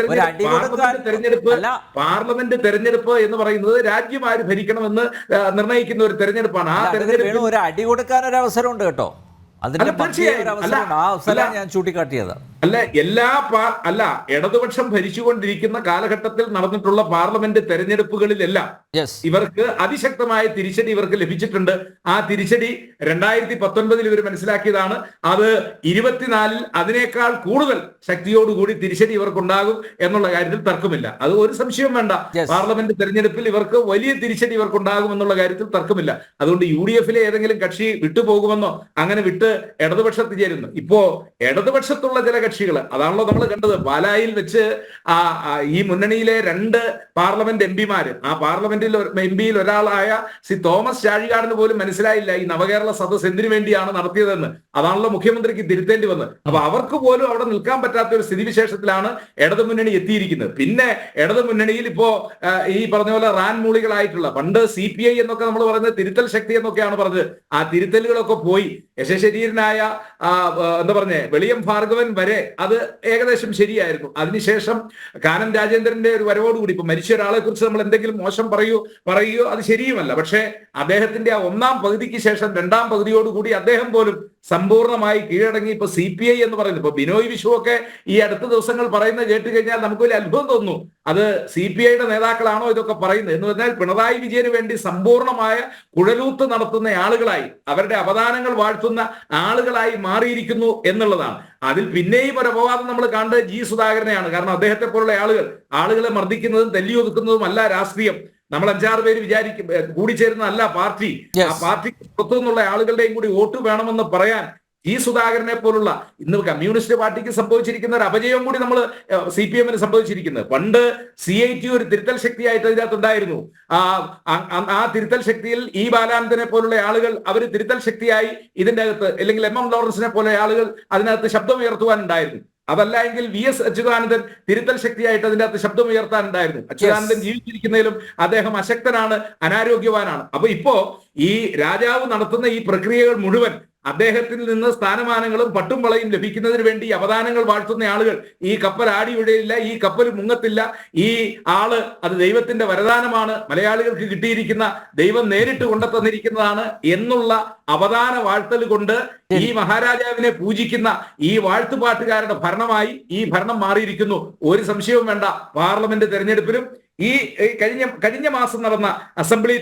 തെരഞ്ഞെടുപ്പ് പാർലമെന്റ് തെരഞ്ഞെടുപ്പ് തെരഞ്ഞെടുപ്പ് എന്ന് പറയുന്നത് രാജ്യം ആര് ഭരിക്കണമെന്ന് നിർണയിക്കുന്ന ഒരു തെരഞ്ഞെടുപ്പാണ്. ആ വേണു ഒരു അടി കൊടുക്കാൻ ഒരു അവസരമുണ്ട് കേട്ടോ. അതിന്റെ തീർച്ചയായും. ഞാൻ ചൂണ്ടിക്കാട്ടിയത്. അല്ല എല്ലാ പാ അല്ല ഇടതുപക്ഷം ഭരിച്ചുകൊണ്ടിരിക്കുന്ന കാലഘട്ടത്തിൽ നടന്നിട്ടുള്ള പാർലമെന്റ് തെരഞ്ഞെടുപ്പുകളിലെല്ലാം ഇവർക്ക് അതിശക്തമായ തിരിച്ചടി ഇവർക്ക് ലഭിച്ചിട്ടുണ്ട്. ആ തിരിച്ചടി രണ്ടായിരത്തി പത്തൊൻപതിൽ ഇവർ മനസ്സിലാക്കിയതാണ്. അത് ഇരുപത്തിനാലിൽ അതിനേക്കാൾ കൂടുതൽ ശക്തിയോടുകൂടി തിരിച്ചടി ഇവർക്കുണ്ടാകും എന്നുള്ള കാര്യത്തിൽ തർക്കമില്ല. അത് ഒരു സംശയവും വേണ്ട. പാർലമെന്റ് തെരഞ്ഞെടുപ്പിൽ ഇവർക്ക് വലിയ തിരിച്ചടി ഇവർക്കുണ്ടാകും എന്നുള്ള കാര്യത്തിൽ തർക്കമില്ല. അതുകൊണ്ട് യു ഡി എഫിലെ ഏതെങ്കിലും കക്ഷി വിട്ടുപോകുമെന്നോ അങ്ങനെ വിട്ട് ഇടതുപക്ഷത്ത് ചേരുന്നു. ഇപ്പോ ഇടതുപക്ഷത്തുള്ള ചില കക്ഷികൾ അതാണല്ലോ നമ്മൾ കണ്ടത്. പാലായിൽ വെച്ച് ആ ഈ മുന്നണിയിലെ രണ്ട് പാർലമെന്റ് എം പിമാര്. ആ പാർലമെന്റിൽ എം പിയിൽ ഒരാളായ സി തോമസ് ചാഴികാടിന് പോലും മനസ്സിലായില്ല ഈ നവകേരള സദസ് എന്തിനു വേണ്ടിയാണ് നടത്തിയതെന്ന്. അതാണല്ലോ മുഖ്യമന്ത്രിക്ക് തിരുത്തേണ്ടി വന്നത്. അപ്പൊ അവർക്ക് പോലും അവിടെ നിൽക്കാൻ പറ്റാത്ത ഒരു സ്ഥിതിവിശേഷത്തിലാണ് ഇടതുമുന്നണി എത്തിയിരിക്കുന്നത്. പിന്നെ ഇടതുമുന്നണിയിൽ ഇപ്പോ ഈ പറഞ്ഞ പോലെ റാൻ മൂളികളായിട്ടുള്ള പണ്ട് സി പി ഐ എന്നൊക്കെ നമ്മൾ പറയുന്നത് തിരുത്തൽ ശക്തി എന്നൊക്കെയാണ് പറഞ്ഞത്. ആ തിരുത്തലുകളൊക്കെ പോയി. യശശരീരനായ എന്താ പറഞ്ഞേ? വെളിയം ഭാർഗവൻ വരെ അത് ഏകദേശം ശരിയായിരുന്നു. അതിനുശേഷം കാനം രാജേന്ദ്രന്റെ ഒരു വരവോടുകൂടി ഇപ്പൊ മരിച്ച ഒരാളെ കുറിച്ച് നമ്മൾ എന്തെങ്കിലും മോശം പറയൂ പറയുകയോ അത് ശരിയുമല്ല. പക്ഷേ അദ്ദേഹത്തിന്റെ ആ ഒന്നാം പകുതിക്ക് ശേഷം രണ്ടാം പകുതിയോടുകൂടി അദ്ദേഹം പോലും സമ്പൂർണമായി കീഴടങ്ങി ഇപ്പൊ സി പി ഐ എന്ന് പറയുന്നത്. ഇപ്പൊ ബിനോയ് വിഷു ഒക്കെ ഈ അടുത്ത ദിവസങ്ങൾ പറയുന്നത് കേട്ട് കഴിഞ്ഞാൽ നമുക്ക് വലിയ അത്ഭുതം തോന്നുന്നു അത് സി പി ഐയുടെ നേതാക്കളാണോ ഇതൊക്കെ പറയുന്നത്? എന്ന് പറഞ്ഞാൽ പിണറായി വിജയന് വേണ്ടി സമ്പൂർണമായ കുഴലൂത്ത് നടത്തുന്ന ആളുകളായി അവരുടെ അവദാനങ്ങൾ വാഴ്ത്തുന്ന ആളുകളായി മാറിയിരിക്കുന്നു എന്നുള്ളതാണ്. അതിൽ പിന്നെയും ഒരു അപവാദം നമ്മൾ കണ്ടത് ജി സുധാകരനെയാണ്. കാരണം അദ്ദേഹത്തെ പോലുള്ള ആളുകൾ ആളുകളെ മർദ്ദിക്കുന്നതും തല്ലിയൊതുക്കുന്നതും അല്ല രാഷ്ട്രീയം. നമ്മൾ അഞ്ചാറ് പേര് വിചാരിക്കും കൂടിച്ചേരുന്നതല്ല പാർട്ടി. ആ പാർട്ടിക്ക് പുറത്തു നിന്നുള്ള ആളുകളുടെയും കൂടി വോട്ട് വേണമെന്ന് പറയാൻ ജി സുധാകരനെ പോലുള്ള ഇന്ന് കമ്മ്യൂണിസ്റ്റ് പാർട്ടിക്ക് സംഭവിച്ചിരിക്കുന്ന ഒരു അപജയം കൂടി നമ്മൾ സി പി എമ്മിന് സംഭവിച്ചിരിക്കുന്നത് പണ്ട് സി ഐ ടി ഒരു തിരുത്തൽ ശക്തിയായിട്ട് ഇതിനകത്ത് ഉണ്ടായിരുന്നു ആ ആ- ആ- ആ തിരുത്തൽ ശക്തിയിൽ ഈ ബാലാനന്ദനെ പോലുള്ള ആളുകൾ അവർ തിരുത്തൽ ശക്തിയായി ഇതിന്റെ അകത്ത് അല്ലെങ്കിൽ എം എം ലോറൻസിനെ പോലെ ആളുകൾ അതിനകത്ത് ശബ്ദം ഉയർത്തുവാനുണ്ടായിരുന്നു. അതല്ല എങ്കിൽ വി എസ് അച്യുതാനന്ദൻ തിരുത്തൽ ശക്തിയായിട്ട് അതിന്റെ അകത്ത് ശബ്ദം ഉയർത്താനുണ്ടായിരുന്നു. അച്യുതാനന്ദൻ ജീവിച്ചിരിക്കുന്നതിലും അദ്ദേഹം അശക്തനാണ് അനാരോഗ്യവാനാണ്. അപ്പൊ ഇപ്പോ ഈ രാജാവ് നടത്തുന്ന ഈ പ്രക്രിയകൾ മുഴുവൻ അദ്ദേഹത്തിൽ നിന്ന് സ്ഥാനമാനങ്ങളും പട്ടും വളയും ലഭിക്കുന്നതിന് വേണ്ടി അവദാനങ്ങൾ വാഴ്ത്തുന്ന ആളുകൾ. ഈ കപ്പൽ ആടിയുടയില്ല ഈ കപ്പൽ മുങ്ങത്തില്ല. ഈ ആൾ അത് ദൈവത്തിന്റെ വരദാനമാണ്. മലയാളികൾക്ക് കിട്ടിയിരിക്കുന്ന ദൈവം നേരിട്ട് കൊണ്ടെത്തന്നിരിക്കുന്നതാണ് എന്നുള്ള അവദാന വാഴ്ത്തൽ കൊണ്ട് ഈ മഹാരാജാവിനെ പൂജിക്കുന്ന ഈ വാഴ്ത്തുപാട്ടുകാരുടെ ഭരണമായി ഈ ഭരണം മാറിയിരിക്കുന്നു. ഒരു സംശയവും വേണ്ട. പാർലമെന്റ് തെരഞ്ഞെടുപ്പിലും ഈ കഴിഞ്ഞ കഴിഞ്ഞ മാസം നടന്ന അസംബ്ലി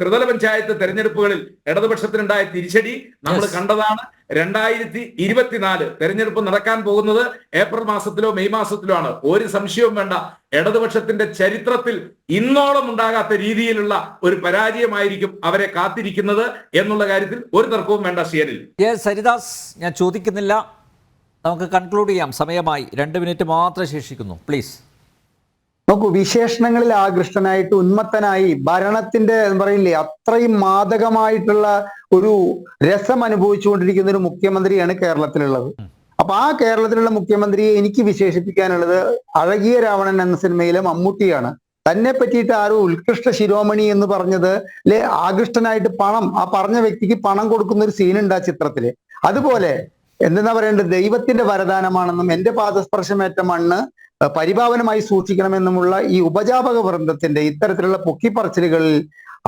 ത്രിതല പഞ്ചായത്ത് തെരഞ്ഞെടുപ്പുകളിൽ ഇടതുപക്ഷത്തിനുണ്ടായ തിരിച്ചടി നമ്മൾ കണ്ടതാണ്. രണ്ടായിരത്തി ഇരുപത്തിനാല് തെരഞ്ഞെടുപ്പ് നടക്കാൻ പോകുന്നത് ഏപ്രിൽ മാസത്തിലോ മെയ് മാസത്തിലോ ആണ്. ഒരു സംശയവും വേണ്ട. ഇടതുപക്ഷത്തിന്റെ ചരിത്രത്തിൽ ഇന്നോളം ഉണ്ടാകാത്ത രീതിയിലുള്ള ഒരു പരാജയമായിരിക്കും അവരെ കാത്തിരിക്കുന്നത് എന്നുള്ള കാര്യത്തിൽ ഒരു തർക്കവും വേണ്ട സിയനിൽ സരിദാസ് ഞാൻ ചോദിക്കുന്നില്ല. നമുക്ക് കൺക്ലൂഡ് ചെയ്യാം. സമയമായി. രണ്ട് മിനിറ്റ് മാത്രം ശേഷിക്കുന്നു. പ്ലീസ് നോക്കൂ വിശേഷണങ്ങളിൽ ആകൃഷ്ടനായിട്ട് ഉന്മത്തനായി ഭരണത്തിന്റെ എന്ന് പറയില്ലേ അത്രയും മാദകമായിട്ടുള്ള ഒരു രസം അനുഭവിച്ചുകൊണ്ടിരിക്കുന്ന ഒരു മുഖ്യമന്ത്രിയാണ് കേരളത്തിലുള്ളത്. അപ്പൊ ആ കേരളത്തിലുള്ള മുഖ്യമന്ത്രിയെ എനിക്ക് വിശേഷിപ്പിക്കാനുള്ളത് അഴകിയ രാവണൻ എന്ന സിനിമയിലെ മമ്മൂട്ടിയാണ്. തന്നെ പറ്റിയിട്ട് ആരോ ഉത്കൃഷ്ട ശിരോമണി എന്ന് പറഞ്ഞത് അല്ലെ ആകൃഷ്ടനായിട്ട് പണം ആ പറഞ്ഞ വ്യക്തിക്ക് പണം കൊടുക്കുന്ന ഒരു സീനുണ്ട് ആ ചിത്രത്തിൽ. അതുപോലെ എന്തെന്നാ പറയേണ്ടത്? ദൈവത്തിന്റെ വരദാനമാണെന്നും എന്റെ പാദസ്പർശമേറ്റ മണ്ണ് ഏഹ് പരിപാവനമായി സൂക്ഷിക്കണമെന്നുമുള്ള ഈ ഉപജാപക വൃന്ദത്തിന്റെ ഇത്തരത്തിലുള്ള പൊക്കിപ്പറച്ചിലുകളിൽ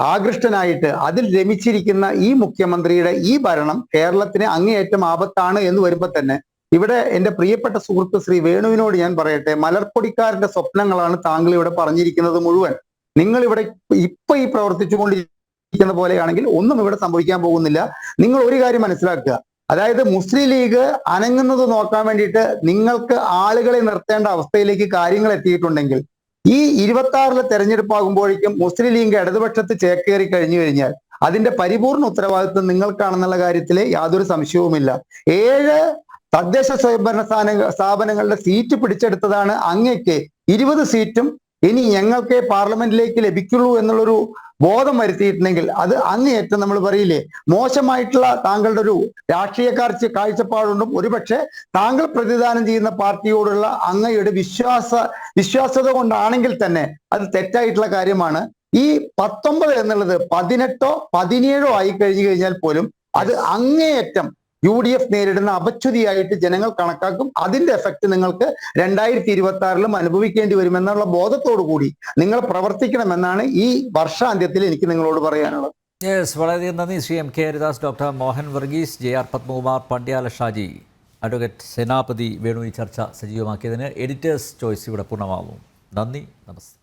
ആകൃഷ്ടനായിട്ട് അതിൽ രമിച്ചിരിക്കുന്ന ഈ മുഖ്യമന്ത്രിയുടെ ഈ ഭരണം കേരളത്തിന് അങ്ങേയറ്റം ആപത്താണ് എന്ന് വരുമ്പോൾ തന്നെ ഇവിടെ എന്റെ പ്രിയപ്പെട്ട സുഹൃത്ത് ശ്രീ വേണുവിനോട് ഞാൻ പറയട്ടെ മലർപ്പൊടിക്കാരന്റെ സ്വപ്നങ്ങളാണ് താങ്കൾ ഇവിടെ പറഞ്ഞിരിക്കുന്നത് മുഴുവൻ. നിങ്ങൾ ഇവിടെ ഇപ്പൊ ഈ പ്രവർത്തിച്ചുകൊണ്ടിരിക്കുന്ന പോലെയാണെങ്കിൽ ഒന്നും ഇവിടെ സംഭവിക്കാൻ പോകുന്നില്ല. നിങ്ങൾ ഒരു കാര്യം മനസ്സിലാക്കുക. അതായത് മുസ്ലിം ലീഗ് അനങ്ങുന്നത് നോക്കാൻ വേണ്ടിയിട്ട് നിങ്ങൾക്ക് ആളുകളെ നിർത്തേണ്ട അവസ്ഥയിലേക്ക് കാര്യങ്ങൾ എത്തിയിട്ടുണ്ടെങ്കിൽ ഈ ഇരുപത്തി ആറിലെ തെരഞ്ഞെടുപ്പാകുമ്പോഴേക്കും മുസ്ലിം ലീഗ് ഇടതുപക്ഷത്ത് ചേക്കേറി കഴിഞ്ഞു കഴിഞ്ഞാൽ അതിന്റെ പരിപൂർണ ഉത്തരവാദിത്വം നിങ്ങൾക്കാണെന്നുള്ള കാര്യത്തിൽ യാതൊരു സംശയവുമില്ല. ഏഴ് തദ്ദേശ സ്വയംഭരണ സ്ഥാന സ്ഥാപനങ്ങളുടെ സീറ്റ് പിടിച്ചെടുത്തതാണ് അങ്ങേക്ക് ഇരുപത് സീറ്റും ഇനി ഞങ്ങൾക്ക് പാർലമെന്റിലേക്ക് ലഭിക്കുള്ളൂ എന്നുള്ളൊരു ബോധം വരുത്തിയിട്ടുണ്ടെങ്കിൽ അത് അങ്ങേയറ്റം നമ്മൾ പറയില്ലേ? മോശമായിട്ടുള്ള താങ്കളുടെ ഒരു രാഷ്ട്രീയ കാഴ്ച കാഴ്ചപ്പാടുണ്ടും. ഒരുപക്ഷെ താങ്കൾ പ്രതിദാനം ചെയ്യുന്ന പാർട്ടിയോടുള്ള അങ്ങയുടെ വിശ്വാസ വിശ്വാസത കൊണ്ടാണെങ്കിൽ തന്നെ അത് തെറ്റായിട്ടുള്ള കാര്യമാണ്. ഈ പത്തൊമ്പത് എന്നുള്ളത് പതിനെട്ടോ പതിനേഴോ ആയി കഴിഞ്ഞു കഴിഞ്ഞാൽ പോലും അത് അങ്ങേയറ്റം യു ഡി എഫ് നേരിടുന്ന അപച്യുതിയായിട്ട് ജനങ്ങൾ കണക്കാക്കും. അതിന്റെ എഫക്റ്റ് നിങ്ങൾക്ക് രണ്ടായിരത്തി ഇരുപത്തി ആറിലും അനുഭവിക്കേണ്ടി വരുമെന്നുള്ള ബോധത്തോടു കൂടി നിങ്ങൾ പ്രവർത്തിക്കണമെന്നാണ് ഈ വർഷാന്ത്യത്തിൽ എനിക്ക് നിങ്ങളോട് പറയാനുള്ളത്. യെസ് വളരെയധികം നന്ദി. Shri M K Haridas doctor Mohan Varghese J R Padmakumar Pandyala Shaji advocate Senapati Venu ഈ ചർച്ച സജീവമാക്കിയതിന് എഡിറ്റേഴ്സ് ചോയ്സ് ഇവിടെ പൂർണമാകും. നന്ദി നമസ്തേ